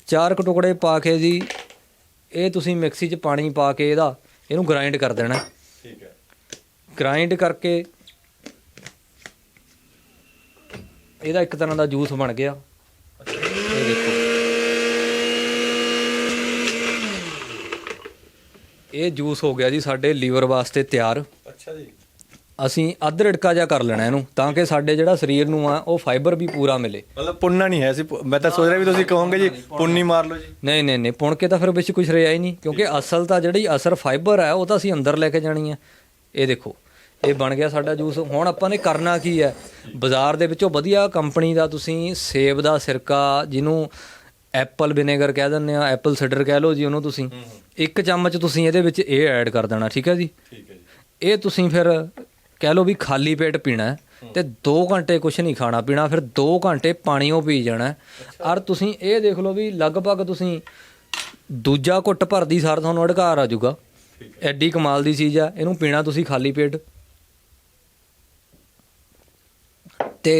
ਚਾਰ ਕੁ ਟੁਕੜੇ ਪਾ ਕੇ ਜੀ ਇਹ ਤੁਸੀਂ ਮਿਕਸੀ 'ਚ ਪਾਣੀ ਪਾ ਕੇ ਇਹਦਾ ਇਹਨੂੰ ਗ੍ਰਾਈਂਡ ਕਰ ਦੇਣਾ। ਠੀਕ ਹੈ। ਗ੍ਰਾਈਂਡ ਕਰਕੇ ਇਹਦਾ ਇੱਕ ਤਰ੍ਹਾਂ ਦਾ ਜੂਸ ਬਣ ਗਿਆ। ਇਹ ਦੇਖੋ। ਇਹ ਜੂਸ ਹੋ ਗਿਆ ਜੀ ਸਾਡੇ ਲੀਵਰ ਵਾਸਤੇ ਤਿਆਰ। ਅੱਛਾ ਜੀ। ਅਸੀਂ ਅੱਧ ਰਿੜਕਾ ਜਿਹਾ ਕਰ ਲੈਣਾ ਇਹਨੂੰ ਤਾਂ ਕਿ ਸਾਡੇ ਜਿਹੜਾ ਸਰੀਰ ਨੂੰ ਆ ਉਹ ਫਾਈਬਰ ਵੀ ਪੂਰਾ ਮਿਲੇ। ਮਤਲਬ ਪੁੰਨਾ ਨਹੀਂ ਹੈ ਸੀ ਮੈਂ ਤਾਂ ਸੋਚ ਰਿਹਾ ਵੀ ਤੁਸੀਂ ਕਹੋਗੇ ਜੀ ਪੁੰਨੀ ਮਾਰ ਲਓ ਜੀ। ਨਹੀਂ ਨਹੀਂ ਨਹੀਂ ਪੁਣ ਕੇ ਤਾਂ ਫਿਰ ਵਿੱਚ ਕੁਝ ਰਿਹਾ ਹੀ ਨਹੀਂ ਕਿਉਂਕਿ ਅਸਲ ਤਾਂ ਜਿਹੜੀ ਅਸਰ ਫਾਈਬਰ ਹੈ ਉਹ ਤਾਂ ਅਸੀਂ ਅੰਦਰ ਲੈ ਕੇ ਜਾਣੀ ਹੈ। ਇਹ ਦੇਖੋ ਇਹ ਬਣ ਗਿਆ ਸਾਡਾ ਜੂਸ। ਹੁਣ ਆਪਾਂ ਨੇ ਕਰਨਾ ਕੀ ਹੈ? ਬਾਜ਼ਾਰ ਦੇ ਵਿੱਚੋਂ ਵਧੀਆ ਕੰਪਨੀ ਦਾ ਤੁਸੀਂ ਸੇਬ ਦਾ ਸਿਰਕਾ ਜਿਹਨੂੰ ਐਪਲ ਵਿਨੇਗਰ ਕਹਿ ਦਿੰਦੇ ਆ ਐਪਲ ਸਿਡਰ ਕਹਿ ਲਓ ਜੀ ਉਹਨੂੰ ਤੁਸੀਂ। ਇੱਕ ਚਮਚ ਤੁਸੀਂ ਇਹਦੇ ਵਿੱਚ ਇਹ ਐਡ ਕਰ ਦੇਣਾ ਠੀਕ ਹੈ ਜੀ? ਠੀਕ ਹੈ ਜੀ। ਇਹ ਤੁਸੀਂ ਫਿਰ ਕਹਿ ਲਓ ਵੀ ਖਾਲੀ ਪੇਟ ਪੀਣਾ ਤੇ 2 ਘੰਟੇ ਕੁਝ ਨਹੀਂ ਖਾਣਾ ਪੀਣਾ ਫਿਰ 2 ਘੰਟੇ ਪਾਣੀਓ ਪੀ ਜਾਣਾ। ਔਰ ਤੁਸੀਂ ਇਹ ਦੇਖ ਲਓ ਵੀ ਲਗਭਗ ਤੁਸੀਂ ਦੂਜਾ ਘੁੱਟ ਭਰਦੀ ਸਾਰ ਤੁਹਾਨੂੰ ਅਧਿਕਾਰ ਆ ਜਾਊਗਾ। ਐਡੀ ਕਮਾਲ ਦੀ ਚੀਜ਼ ਆ ਇਹਨੂੰ ਪੀਣਾ ਤੁਸੀਂ ਖਾਲੀ ਪੇਟ। ਤੇ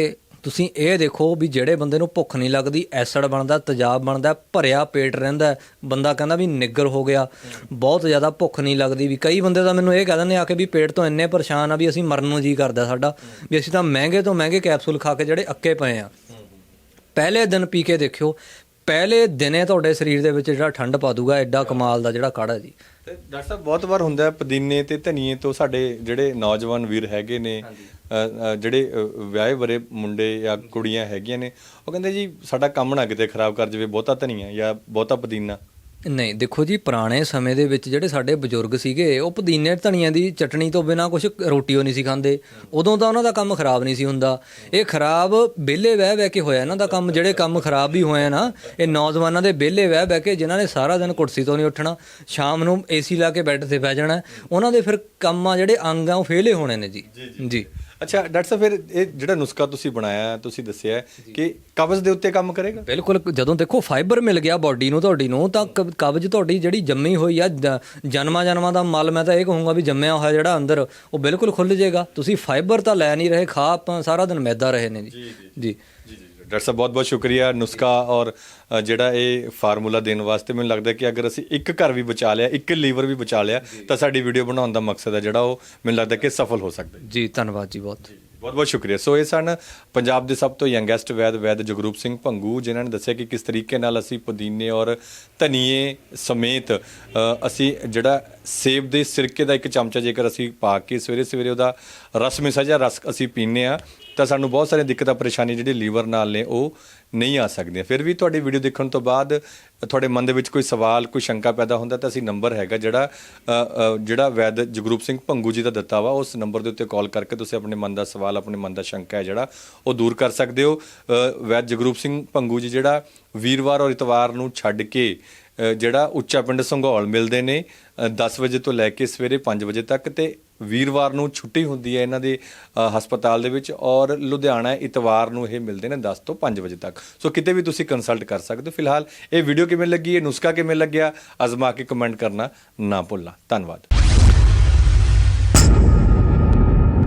ਤੁਸੀਂ ਇਹ ਦੇਖੋ ਵੀ ਜਿਹੜੇ ਬੰਦੇ ਨੂੰ ਭੁੱਖ ਨਹੀਂ ਲੱਗਦੀ, ਐਸਿਡ ਬਣਦਾ, ਤੇਜ਼ਾਬ ਬਣਦਾ, ਭਰਿਆ ਪੇਟ ਰਹਿੰਦਾ, ਬੰਦਾ ਕਹਿੰਦਾ ਵੀ ਨਿੱਗਰ ਹੋ ਗਿਆ, ਬਹੁਤ ਜ਼ਿਆਦਾ ਭੁੱਖ ਨਹੀਂ ਲੱਗਦੀ ਵੀ। ਕਈ ਬੰਦੇ ਤਾਂ ਮੈਨੂੰ ਇਹ ਕਹਿ ਦਿੰਦੇ ਆ ਕਿ ਵੀ ਪੇਟ ਤੋਂ ਇੰਨੇ ਪਰੇਸ਼ਾਨ ਆ ਵੀ ਅਸੀਂ ਮਰਨ ਨੂੰ ਜੀ ਕਰਦਾ ਸਾਡਾ, ਵੀ ਅਸੀਂ ਤਾਂ ਮਹਿੰਗੇ ਤੋਂ ਮਹਿੰਗੇ ਕੈਪਸੂਲ ਖਾ ਕੇ ਜਿਹੜੇ ਅੱਕੇ ਪਏ ਆ। ਪਹਿਲੇ ਦਿਨ ਪੀ ਕੇ ਦੇਖਿਓ, ਪਹਿਲੇ ਦਿਨੇ ਤੁਹਾਡੇ ਸਰੀਰ ਦੇ ਵਿੱਚ ਜਿਹੜਾ ਠੰਡ ਪਾ ਦੂਗਾ, ਐਡਾ ਕਮਾਲ ਦਾ ਜਿਹੜਾ ਕਾੜਾ ਜੀ। ਤੇ ਡਾਕਟਰ ਸਾਹਿਬ ਬਹੁਤ ਵਾਰ ਹੁੰਦਾ ਹੈ ਪੁਦੀਨੇ ਤੇ ਧਨੀਏ ਤੋਂ ਸਾਡੇ ਜਿਹੜੇ ਨੌਜਵਾਨ ਵੀਰ ਹੈਗੇ ਨੇ ਜਿਹੜੇ ਵਿਆਹੇ ਬਰੇ ਮੁੰਡੇ ਜਾਂ ਕੁੜੀਆਂ ਹੈਗੀਆਂ ਨੇ ਉਹ ਕਹਿੰਦੇ ਜੀ ਸਾਡਾ ਕੰਮ ਨਾ ਕਿਤੇ ਖਰਾਬ ਕਰ ਜਾਵੇ ਬਹੁਤਾ ਧਨੀਆ ਜਾਂ ਬਹੁਤਾ ਪੁਦੀਨਾ। ਨਹੀਂ ਦੇਖੋ ਜੀ ਪੁਰਾਣੇ ਸਮੇਂ ਦੇ ਵਿੱਚ ਜਿਹੜੇ ਸਾਡੇ ਬਜ਼ੁਰਗ ਸੀਗੇ ਉਹ ਪੁਦੀਨੇ ਧਨੀਆਂ ਦੀ ਚਟਣੀ ਤੋਂ ਬਿਨਾ ਕੁਝ ਰੋਟੀ ਉਹ ਨਹੀਂ ਸੀ ਖਾਂਦੇ। ਉਦੋਂ ਤਾਂ ਉਹਨਾਂ ਦਾ ਕੰਮ ਖਰਾਬ ਨਹੀਂ ਸੀ ਹੁੰਦਾ। ਇਹ ਖਰਾਬ ਵਿਹਲੇ ਬਹਿ ਬਹਿ ਕੇ ਹੋਇਆ ਇਹਨਾਂ ਦਾ ਕੰਮ ਜਿਹੜੇ ਕੰਮ ਖਰਾਬ ਵੀ ਹੋਏ ਆ ਨਾ ਇਹ ਨੌਜਵਾਨਾਂ ਦੇ ਵਿਹਲੇ ਬਹਿ ਬਹਿ ਕੇ ਜਿਨ੍ਹਾਂ ਨੇ ਸਾਰਾ ਦਿਨ ਕੁਰਸੀ ਤੋਂ ਨਹੀਂ ਉੱਠਣਾ ਸ਼ਾਮ ਨੂੰ ਏਸੀ ਲਾ ਕੇ ਬੈੱਡ ਤੇ ਬਹਿ ਜਾਣਾ ਉਹਨਾਂ ਦੇ ਫਿਰ ਕੰਮ ਆ ਜਿਹੜੇ ਅੰਗ ਆ ਉਹ ਫੇਲੇ ਹੋਣੇ ਨੇ ਜੀ। ਜੀ। ਅੱਛਾ ਡਾਕਟਰ ਸਾਹਿਬ ਫਿਰ ਇਹ ਜਿਹੜਾ ਨੁਸਖਾ ਤੁਸੀਂ ਬਣਾਇਆ ਤੁਸੀਂ ਦੱਸਿਆ ਕਿ ਕਬਜ਼ ਦੇ ਉੱਤੇ ਕੰਮ ਕਰੇਗਾ? ਬਿਲਕੁਲ ਜਦੋਂ ਦੇਖੋ ਫਾਈਬਰ ਮਿਲ ਗਿਆ ਬਾਡੀ ਨੂੰ ਤੁਹਾਡੀ ਨੂੰ ਤਾਂ ਕਬ- ਕਬਜ਼ ਤੁਹਾਡੀ ਜਿਹੜੀ ਜੰਮੀ ਹੋਈ ਆ ਜਨਮਾਂ ਜਨਮਾਂ ਦਾ ਮਲ ਮੈਂ ਤਾਂ ਇਹ ਕਹੂੰਗਾ ਵੀ ਜੰਮਿਆ ਹੋਇਆ ਜਿਹੜਾ ਅੰਦਰ ਉਹ ਬਿਲਕੁਲ ਖੁੱਲ ਜਾਏਗਾ। ਤੁਸੀਂ ਫਾਈਬਰ ਤਾਂ ਲੈ ਨਹੀਂ ਰਹੇ ਖਾ ਆਪਾਂ ਸਾਰਾ ਦਿਨ ਮੈਦਾ ਰਹੇ ਨੇ ਜੀ ਜੀ ਜੀ। ਡਾਕਟਰ ਸਾਹਿਬ ਬਹੁਤ ਬਹੁਤ ਸ਼ੁਕਰੀਆ ਨੁਸਖਾ ਔਰ ਜਿਹੜਾ ਇਹ ਫਾਰਮੂਲਾ ਦੇਣ ਵਾਸਤੇ ਮੈਨੂੰ ਲੱਗਦਾ ਕਿ ਅਗਰ ਅਸੀਂ ਇੱਕ ਘਰ ਵੀ ਬਚਾ ਲਿਆ ਇੱਕ ਲੀਵਰ ਵੀ ਬਚਾ ਲਿਆ ਤਾਂ ਸਾਡੀ ਵੀਡੀਓ ਬਣਾਉਣ ਦਾ ਮਕਸਦ ਹੈ ਜਿਹੜਾ ਉਹ ਮੈਨੂੰ ਲੱਗਦਾ ਕਿ ਸਫਲ ਹੋ ਸਕਦਾ ਹੈ। ਜੀ ਧੰਨਵਾਦ ਜੀ ਬਹੁਤ। ਬਹੁਤ ਬਹੁਤ ਸ਼ੁਕਰੀਆ। ਸੋ ਇਹ ਸਨ ਪੰਜਾਬ ਦੇ ਸਭ ਤੋਂ ਯੰਗੈਸਟ ਵੈਦ ਵੈਦ ਜਗਰੂਪ ਸਿੰਘ ਭੰਗੂ ਜਿਨ੍ਹਾਂ ਨੇ ਦੱਸਿਆ ਕਿ ਕਿਸ ਤਰੀਕੇ ਨਾਲ ਅਸੀਂ ਪੁਦੀਨੇ ਔਰ ਧਨੀਏ ਸਮੇਤ ਅਸੀਂ ਜਿਹੜਾ ਸੇਬ ਦੇ ਸਿਰਕੇ ਦਾ ਇੱਕ ਚਮਚਾ ਜੇਕਰ ਅਸੀਂ ਪਾ ਕੇ ਸਵੇਰੇ ਸਵੇਰੇ ਉਹਦਾ ਰਸ ਮਿਸਾ ਜਾਂ ਰਸ ਅਸੀਂ ਪੀਂਦੇ ਆ ਤਾਂ ਸਾਨੂੰ ਬਹੁਤ ਸਾਰੀਆਂ ਦਿੱਕਤਾਂ ਪਰੇਸ਼ਾਨੀ ਜਿਹੜੀ ਲੀਵਰ ਨਾਲ ਨੇ, ਉਹ ਨਹੀਂ ਆ ਸਕਦੀਆਂ। ਫਿਰ ਵੀ ਤੁਹਾਡੀ ਵੀਡੀਓ ਦੇਖਣ ਤੋਂ ਬਾਅਦ ਤੁਹਾਡੇ ਮਨ ਦੇ ਵਿੱਚ ਕੋਈ ਸਵਾਲ, ਕੋਈ ਸ਼ੰਕਾ ਪੈਦਾ ਹੁੰਦਾ ਤਾਂ ਅਸੀਂ ਨੰਬਰ ਹੈਗਾ ਜਿਹੜਾ ਜਿਹੜਾ ਵੈਦ ਜਗਰੂਪ ਸਿੰਘ ਭੰਗੂ ਜੀ ਦਾ ਦਿੱਤਾ ਵਾ, ਉਸ ਨੰਬਰ ਦੇ ਉੱਤੇ ਕਾਲ ਕਰਕੇ ਤੁਸੀਂ ਆਪਣੇ ਮਨ ਦਾ ਸਵਾਲ, ਆਪਣੇ ਮਨ ਦਾ ਸ਼ੰਕਾ ਹੈ ਜਿਹੜਾ, ਉਹ ਦੂਰ ਕਰ ਸਕਦੇ ਹੋ। ਵੈਦ ਜਗਰੂਪ ਸਿੰਘ ਭੰਗੂ ਜੀ ਜਿਹੜਾ ਵੀਰਵਾਰ ਔਰ ਇਤਵਾਰ ਨੂੰ ਛੱਡ ਕੇ ਜਿਹੜਾ ਉੱਚਾ ਪਿੰਡ ਸੰਘੌਲ ਮਿਲਦੇ ਨੇ ਅ, 10 ਵਜੇ ਤੋਂ ਲੈ ਕੇ ਸਵੇਰੇ 5 ਵਜੇ ਤੱਕ ਤੇ ਵੀਰਵਾਰ ਨੂੰ ਛੁੱਟੀ ਹੁੰਦੀ ਹੈ ਇਹਨਾਂ ਦੇ ਹਸਪਤਾਲ ਦੇ ਵਿੱਚ ਔਰ ਲੁਧਿਆਣਾ ਇਤਵਾਰ ਨੂੰ ਇਹ ਮਿਲਦੇ ਨੇ 10 ਤੋਂ 5 ਵਜੇ ਤੱਕ। ਸੋ ਕਿਤੇ ਵੀ ਤੁਸੀਂ ਕੰਸਲਟ ਕਰ ਸਕਦੇ ਹੋ। ਫਿਲਹਾਲ ਇਹ ਵੀਡੀਓ ਕਿਵੇਂ ਲੱਗੀ ਇਹ ਨੁਸਖਾ ਕਿਵੇਂ ਲੱਗਿਆ ਅਜ਼ਮਾ ਕੇ ਕਮੈਂਟ ਕਰਨਾ ਨਾ ਭੁੱਲਣਾ। ਧੰਨਵਾਦ।